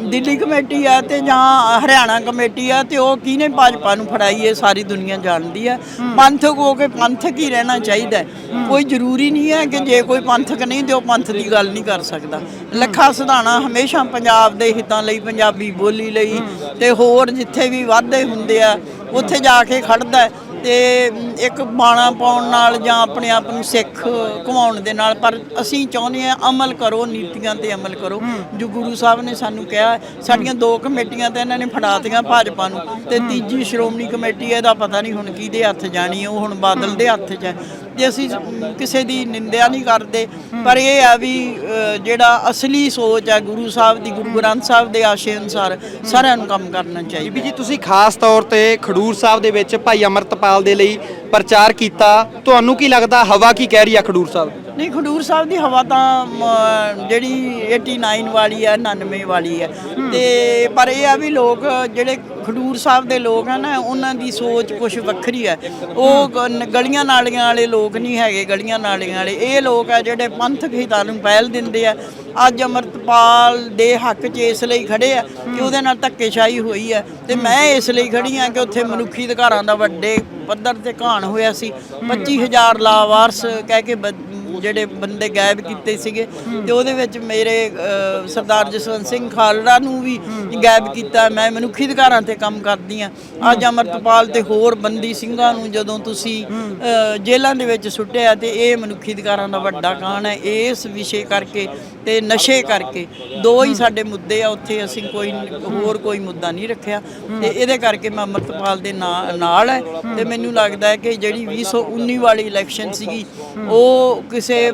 ਦਿੱਲੀ ਕਮੇਟੀ ਆ ਤੇ ਜਾਂ ਹਰਿਆਣਾ ਕਮੇਟੀ ਆ ਤੇ ਉਹ ਕਿਹਨੇ ਭਾਜਪਾ ਨੂੰ ਫੜਾਈ ਹੈ ਸਾਰੀ ਦੁਨੀਆ ਜਾਣਦੀ ਹੈ। ਪੰਥਕ ਹੋ ਕੇ ਪੰਥਕ ਹੀ ਰਹਿਣਾ ਚਾਹੀਦਾ। ਕੋਈ ਜ਼ਰੂਰੀ ਨਹੀਂ ਹੈ ਕਿ ਜੇ ਕੋਈ ਪੰਥਕ ਨਹੀਂ ਤੇ ਉਹ ਪੰਥ ਦੀ ਗੱਲ ਨਹੀਂ ਕਰ ਸਕਦਾ। ਲੱਖਾ ਸਿਧਾਣਾ ਹਮੇਸ਼ਾ ਪੰਜਾਬ ਦੇ ਹਿੱਤਾਂ ਲਈ ਪੰਜਾਬੀ ਬੋਲੀ ਲਈ ਤੇ ਹੋਰ ਜਿੱਥੇ ਵੀ ਵਾਅਦੇ ਹੁੰਦੇ ਆ ਉੱਥੇ ਜਾ ਕੇ ਖੜਦਾ ਤੇ ਇੱਕ ਬਾਣਾ ਪਾਉਣ ਨਾਲ ਜਾਂ ਆਪਣੇ ਆਪ ਨੂੰ ਸਿੱਖ ਘਵਾਉਣ ਦੇ ਨਾਲ ਪਰ ਅਸੀਂ ਚਾਹੁੰਦੇ ਹਾਂ ਅਮਲ ਕਰੋ ਨੀਤੀਆਂ ਤੇ ਅਮਲ ਕਰੋ। ਜੋ ਗੁਰੂ ਸਾਹਿਬ ਨੇ ਸਾਨੂੰ ਕਿਹਾ ਸਾਡੀਆਂ ਦੋ ਕਮੇਟੀਆਂ ਤੇ ਇਹਨਾਂ ਨੇ ਫੜਾਤੀਆਂ ਭਾਜਪਾ ਨੂੰ ਤੇ ਤੀਜੀ ਸ਼੍ਰੋਮਣੀ ਕਮੇਟੀ ਇਹਦਾ ਪਤਾ ਨਹੀਂ ਹੁਣ ਕਿਹਦੇ ਹੱਥ ਜਾਣੀ ਉਹ ਹੁਣ ਬਾਦਲ ਦੇ ਹੱਥ 'ਚ ਹੈ। ਤੇ ਅਸੀਂ ਕਿਸੇ ਦੀ ਨਿੰਦਿਆ ਨਹੀਂ ਕਰਦੇ ਪਰ ਇਹ ਆ ਵੀ ਜਿਹੜਾ ਅਸਲੀ ਸੋਚ ਹੈ ਗੁਰੂ ਸਾਹਿਬ ਦੀ ਗੁਰੂ ਗ੍ਰੰਥ ਸਾਹਿਬ ਦੇ ਆਸ਼ੇ ਅਨੁਸਾਰ ਸਾਰਿਆਂ ਨੂੰ ਕੰਮ ਕਰਨਾ ਚਾਹੀਦਾ। ਬੀਬੀ ਜੀ ਤੁਸੀਂ ਖਾਸ ਤੌਰ ਤੇ ਖਡੂਰ ਸਾਹਿਬ ਦੇ ਵਿੱਚ ਭਾਈ ਅਮਰਤਪਾਲ ਦੇ ਲਈ ਪ੍ਰਚਾਰ ਕੀਤਾ। ਤੁਹਾਨੂੰ ਕੀ ਲੱਗਦਾ ਹਵਾ ਕੀ ਕਹਿ ਰਹੀ ਆ ਖਡੂਰ ਸਾਹਿਬ? ਨਹੀਂ ਖਡੂਰ ਸਾਹਿਬ ਦੀ ਹਵਾ ਤਾਂ ਮ, ਜਿਹੜੀ 89 ਵਾਲੀ ਹੈ 99 ਵਾਲੀ ਹੈ। ਤੇ ਪਰ ਇਹ ਆ ਵੀ ਲੋਕ ਜਿਹੜੇ ਖਡੂਰ ਸਾਹਿਬ ਦੇ ਲੋਕ ਆ ਨਾ ਉਹਨਾਂ ਦੀ ਸੋਚ ਕੁਝ ਵੱਖਰੀ ਹੈ ਉਹ ਗ- ਨ- ਗਲੀਆਂ ਨਾਲੀਆਂ ਵਾਲੇ ਲੋਕ ਨਹੀਂ ਹੈਗੇ ਗਲੀਆਂ ਨਾਲੀਆਂ ਵਾਲੇ। ਇਹ ਲੋਕ ਆ ਜਿਹੜੇ ਪੰਥਕ ਹਿੱਤਾਂ ਨੂੰ ਪਹਿਲ ਦਿੰਦੇ ਆ। ਅੱਜ ਅਮਰਤਪਾਲ ਦੇ ਹੱਕ 'ਚ ਇਸ ਲਈ ਖੜੇ ਆ ਕਿ ਉਹਦੇ ਨਾਲ ਧੱਕੇਸ਼ਾਹੀ ਹੋਈ ਹੈ ਤੇ ਮੈਂ ਇਸ ਲਈ ਖੜੀ ਆ ਕਿ ਉੱਥੇ ਮਨੁੱਖੀ ਅਧਿਕਾਰਾਂ ਦਾ ਵੱਡੇ ਪੱਧਰ ਤੇ ਘਾਣ ਹੋਇਆ ਸੀ। 25000 ਲਾਵਾਰਸ ਕਹਿ ਕੇ ਬ- ਜਿਹੜੇ ਬੰਦੇ ਗਾਇਬ ਕੀਤੇ ਸੀਗੇ ਤੇ ਉਹਦੇ ਵਿੱਚ ਮੇਰੇ ਸਰਦਾਰ ਜਸਵੰਤ ਸਿੰਘ ਖਾਲੜਾ ਨੂੰ ਵੀ ਗਾਇਬ ਕੀਤਾ। ਮੈਂ ਮਨੁੱਖੀ ਅਧਿਕਾਰਾਂ ਤੇ ਕੰਮ ਕਰਦੀ ਆ ਅੱਜ ਅਮਰਤਪਾਲ ਤੇ ਹੋਰ ਬੰਦੀ ਸਿੰਘਾਂ ਨੂੰ ਜਦੋਂ ਤੁਸੀਂ ਜੇਲ੍ਹਾਂ ਦੇ ਵਿੱਚ ਸੁੱਟਿਆ ਤੇ ਇਹ ਮਨੁੱਖੀ ਅਧਿਕਾਰਾਂ ਦਾ ਵੱਡਾ ਕਾਣ ਹੈ। ਇਸ ਵਿਸ਼ੇ ਕਰਕੇ ਤੇ ਨਸ਼ੇ ਕਰਕੇ ਦੋ ਹੀ ਸਾਡੇ ਮੁੱਦੇ ਆ, ਉੱਥੇ ਅਸੀਂ ਕੋਈ ਹੋਰ ਕੋਈ ਮੁੱਦਾ ਨਹੀਂ ਰੱਖਿਆ। ਤੇ ਇਹਦੇ ਕਰਕੇ ਮੈਂ ਅਮਰਤਪਾਲ ਦੇ ਨਾ- ਨਾਲ ਹੈ। ਤੇ ਮੈਨੂੰ ਲੱਗਦਾ ਹੈ ਕਿ ਜਿਹੜੀ 2019 ਵਾਲੀ ਇਲੈਕਸ਼ਨ ਸੀਗੀ, ਉਹ ਕਿਸੇ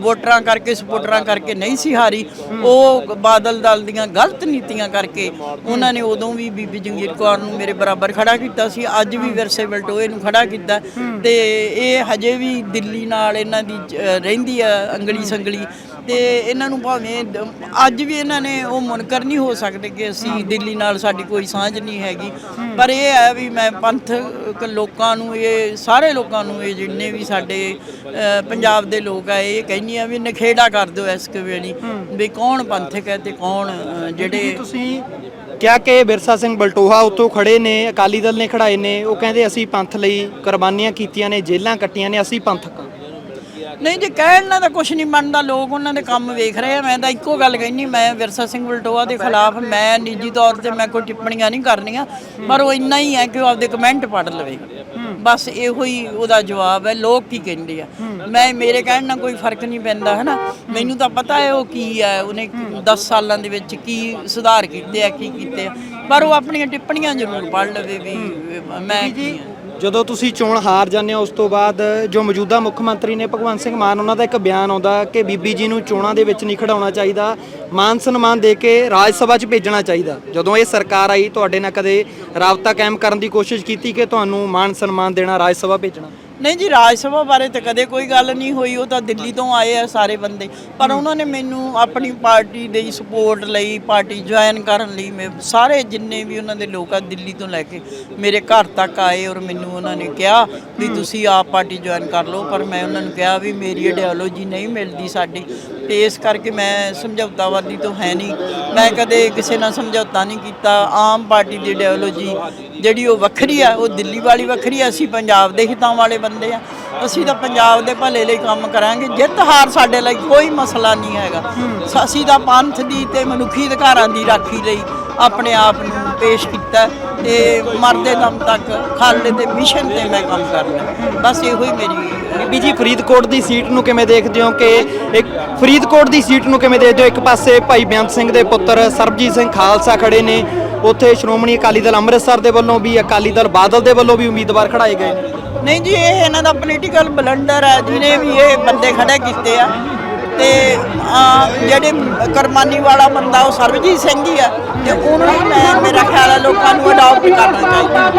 ਵੋਟਰਾਂ ਕਰਕੇ ਸਪੋਰਟਰਾਂ ਕਰਕੇ ਨਹੀਂ ਸੀ ਹਾਰੀ। ਉਹ ਬਾਦਲ ਦਲ ਦੀਆਂ ਗਲਤ ਨੀਤੀਆਂ ਕਰਕੇ ਉਹਨਾਂ ਨੇ ਉਦੋਂ ਵੀ ਬੀਬੀ ਜੰਗੀਰ ਕੌਰ ਨੂੰ ਮੇਰੇ ਬਰਾਬਰ ਖੜਾ ਕੀਤਾ ਸੀ। ਅੱਜ ਵੀ ਵਿਰਸੇ ਬਲਟੋਏ ਨੂੰ ਖੜਾ ਕੀਤਾ। ਤੇ ਇਹ ਹਜੇ ਵੀ ਦਿੱਲੀ ਨਾਲ ਇਹਨਾਂ ਦੀ ਰਹਿੰਦੀ ਆ ਅੰਗਲੀ ਸੰਗਲੀ ਤੇ ਇਹਨਾਂ ਨੂੰ ਭਾਵੇਂ ਦ- ਅੱਜ ਵੀ ਇਹਨਾਂ ਨੇ ਉਹ ਮੁਨਕਰ ਨਹੀਂ ਹੋ ਸਕਦੇ ਕਿ ਅਸੀਂ ਦਿੱਲੀ ਨਾਲ ਸਾਡੀ ਕੋਈ ਸਾਂਝ ਨਹੀਂ ਹੈਗੀ। ਪਰ ਇਹ ਹੈ ਵੀ ਮੈਂ ਪੰਥਕ ਲੋਕਾਂ ਨੂੰ ਇਹ ਸਾਰੇ ਲੋਕਾਂ ਨੂੰ ਇਹ ਜਿੰਨੇ ਵੀ ਸਾਡੇ ਅ, ਪੰਜਾਬ ਦੇ ਲੋਕ ਆ ਇਹ ਕਹਿੰਦੀ ਆ ਵੀ ਨਖੇੜਾ ਕਰ ਦਿਓ ਇਸ ਕਵੇਲੀ ਵੀ ਕੌਣ ਪੰਥਕ ਹੈ ਤੇ ਕੌਣ ਅ, ਜਿਹੜੇ ਤੁਸੀਂ ਕਿਹਾ ਕਿ ਬਿਰਸਾ ਸਿੰਘ ਬਲਟੋਹਾ ਉੱਥੋਂ ਖੜੇ ਨੇ ਅਕਾਲੀ ਦਲ ਨੇ ਖੜਾਏ ਨੇ ਉਹ ਕਹਿੰਦੇ ਅਸੀਂ ਪੰਥ ਲਈ ਕੁਰਬਾਨੀਆਂ ਕੀਤੀਆਂ ਨੇ ਜੇਲ੍ਹਾਂ ਕੱਟੀਆਂ ਨੇ ਅਸੀਂ ਪੰਥਕ ਹਾਂ। ਨਹੀਂ ਜੇ ਕਹਿਣ ਨਾਲ ਤਾਂ ਕੁਝ ਨਹੀਂ ਬਣਦਾ ਲੋਕ ਉਹਨਾਂ ਦੇ ਕੰਮ ਵੇਖ ਰਹੇ ਆ। ਮੈਂ ਤਾਂ ਇੱਕੋ ਗੱਲ ਕਹਿੰਨੀ ਮੈਂ ਵਿਰਸਾ ਸਿੰਘ ਬਲਟੋਆ ਦੇ ਖਿਲਾਫ ਮੈਂ ਨਿੱਜੀ ਤੌਰ ਤੇ ਮੈਂ ਕੋਈ ਟਿੱਪਣੀਆਂ ਨਹੀਂ ਕਰਨੀਆਂ ਪਰ ਉਹ ਇੰਨਾ ਹੀ ਹੈ ਕਿ ਉਹ ਆਪਦੇ ਕਮੈਂਟ ਪੜ੍ਹ ਲਵੇ। ਬਸ ਇਹੋ ਹੀ ਉਹਦਾ ਜਵਾਬ ਹੈ ਲੋਕ ਕੀ ਕਹਿੰਦੇ ਆ। ਮੈਂ ਮੇਰੇ ਕਹਿਣ ਨਾਲ ਕੋਈ ਫ਼ਰਕ ਨਹੀਂ ਪੈਂਦਾ ਹੈ ਨਾ ਮੈਨੂੰ ਤਾਂ ਪਤਾ ਹੈ ਉਹ ਕੀ ਹੈ ਉਹਨੇ 10 ਸਾਲਾਂ ਦੇ ਵਿੱਚ ਕੀ ਸੁਧਾਰ ਕੀਤੇ ਆ ਕੀ ਕੀਤੇ ਆ। ਪਰ ਉਹ ਆਪਣੀਆਂ ਟਿੱਪਣੀਆਂ ਜ਼ਰੂਰ ਪੜ੍ਹ ਲਵੇ ਵੀ ਮੈਂ ਕੀ ਜਦੋਂ ਤੁਸੀਂ ਚੋਣ ਹਾਰ ਜਾਂਦੇ ਹੋ, ਉਸ ਤੋਂ ਬਾਅਦ ਜੋ ਮੌਜੂਦਾ ਮੁੱਖ ਮੰਤਰੀ ਨੇ ਭਗਵੰਤ ਸਿੰਘ ਮਾਨ, ਉਹਨਾਂ ਦਾ ਇੱਕ ਬਿਆਨ ਆਉਂਦਾ ਕਿ ਬੀਬੀ ਜੀ ਨੂੰ ਚੋਣਾਂ ਦੇ ਵਿੱਚ ਨਹੀਂ ਖੜਾਉਣਾ ਚਾਹੀਦਾ, ਮਾਨ ਸਨਮਾਨ ਦੇ ਕੇ ਰਾਜ ਸਭਾ 'ਚ ਭੇਜਣਾ ਚਾਹੀਦਾ। ਜਦੋਂ ਇਹ ਸਰਕਾਰ ਆਈ, ਤੁਹਾਡੇ ਨਾਲ ਕਦੇ ਰਾਬਤਾ ਕਾਇਮ ਕਰਨ ਦੀ ਕੋਸ਼ਿਸ਼ ਕੀਤੀ ਕਿ ਤੁਹਾਨੂੰ ਮਾਨ ਸਨਮਾਨ ਦੇਣਾ, ਰਾਜ ਸਭਾ ਭੇਜਣਾ? ਨਹੀਂ ਜੀ ਰਾਜ ਸਭਾ ਬਾਰੇ ਤਾਂ ਕਦੇ ਕੋਈ ਗੱਲ ਨਹੀਂ ਹੋਈ ਉਹ ਤਾਂ ਦਿੱਲੀ ਤੋਂ ਆਏ ਆ ਸਾਰੇ ਬੰਦੇ। ਪਰ ਉਹਨਾਂ ਨੇ ਮੈਨੂੰ ਆਪਣੀ ਪਾਰਟੀ ਦੇ ਸਪੋਰਟ ਲਈ ਪਾਰਟੀ ਜੁਆਇਨ ਕਰਨ ਲਈ ਮੈਂ ਸਾਰੇ ਜਿੰਨੇ ਵੀ ਉਹਨਾਂ ਦੇ ਲੋਕ ਆ ਦਿੱਲੀ ਤੋਂ ਲੈ ਕੇ ਮੇਰੇ ਘਰ ਤੱਕ ਆਏ ਔਰ ਮੈਨੂੰ ਉਹਨਾਂ ਨੇ ਕਿਹਾ ਵੀ ਤੁਸੀਂ ਆਪ ਪਾਰਟੀ ਜੁਆਇਨ ਕਰ ਲਓ। ਪਰ ਮੈਂ ਉਹਨਾਂ ਨੂੰ ਕਿਹਾ ਵੀ ਮੇਰੀ ਆਈਡੀਓਲੋਜੀ ਨਹੀਂ ਮਿਲਦੀ ਸਾਡੀ। ਤੇ ਇਸ ਕਰਕੇ ਮੈਂ ਸਮਝੌਤਾਵਾਦੀ ਤੋਂ ਹੈ ਨਹੀਂ। ਮੈਂ ਕਦੇ ਕਿਸੇ ਨਾਲ ਸਮਝੌਤਾ ਨਹੀਂ ਕੀਤਾ। ਆਮ ਪਾਰਟੀ ਦੀ ਆਈਡੀਓਲੋਜੀ ਜਿਹੜੀ ਉਹ ਵੱਖਰੀ ਆ ਉਹ ਦਿੱਲੀ ਵਾਲੀ ਵੱਖਰੀ ਆ। ਅਸੀਂ ਪੰਜਾਬ ਦੇ ਹਿੱਤਾਂ ਵਾਲੇ ਬੰਦੇ ਆ। ਅਸੀਂ ਤਾਂ ਪੰਜਾਬ ਦੇ ਭਲੇ ਲਈ ਕੰਮ ਕਰਾਂਗੇ। ਜਿੱਤ ਹਾਰ ਸਾਡੇ ਲਈ ਕੋਈ ਮਸਲਾ ਨਹੀਂ ਹੈਗਾ। ਅਸੀਂ ਤਾਂ ਪੰਥ ਦੀ ਤੇ ਮਨੁੱਖੀ ਅਧਿਕਾਰਾਂ ਦੀ ਰਾਖੀ ਲਈ ਆਪਣੇ ਆਪ ਨੂੰ ਪੇਸ਼ ਕੀਤਾ ਤੇ ਮਰਦੇ ਦਮ ਤੱਕ ਖਾਲੜੇ ਦੇ ਮਿਸ਼ਨ ਤੇ ਮੈਂ ਕੰਮ ਕਰਨਾ ਬਸ ਇਹੋ ਹੀ ਮੇਰੀ ਬੀਬੀ ਜੀ ਫਰੀਦਕੋਟ ਦੀ ਸੀਟ ਨੂੰ ਕਿਵੇਂ ਦੇਖਦੇ ਹੋ ਕਿ ਇੱਕ ਫਰੀਦਕੋਟ ਦੀ ਸੀਟ ਨੂੰ ਕਿਵੇਂ ਦੇਖਦੇ ਹੋ? ਇੱਕ ਪਾਸੇ ਭਾਈ ਬੇਅੰਤ ਸਿੰਘ ਦੇ ਪੁੱਤਰ ਸਰਬਜੀਤ ਸਿੰਘ ਖਾਲਸਾ ਖੜੇ ਨੇ। ਉੱਥੇ ਸ਼੍ਰੋਮਣੀ ਅਕਾਲੀ ਦਲ ਅੰਮ੍ਰਿਤਸਰ ਦੇ ਵੱਲੋਂ ਵੀ ਅਕਾਲੀ ਦਲ ਬਾਦਲ ਦੇ ਵੱਲੋਂ ਵੀ ਉਮੀਦਵਾਰ ਖੜਾਏ ਗਏ ਨੇ। ਨਹੀਂ ਜੀ ਇਹ ਇਹਨਾਂ ਦਾ ਪੋਲੀਟੀਕਲ ਬਲੰਡਰ ਹੈ ਜਿਹਨੇ ਵੀ ਇਹ ਬੰਦੇ ਖੜੇ ਕੀਤੇ ਆ। ਤੇ ਜਿਹੜੇ ਕਰਮਾਨੀ ਵਾਲਾ ਬੰਦਾ ਉਹ ਸਰਬਜੀਤ ਸਿੰਘ ਹੀ ਆ। ਤੇ ਉਹਨੂੰ ਹੀ ਮੈਂ ਮੇਰਾ ਖਿਆਲ ਹੈ ਲੋਕਾਂ ਨੂੰ ਅਡਾਪਟ ਕਰਨਾ ਚਾਹੀਦਾ।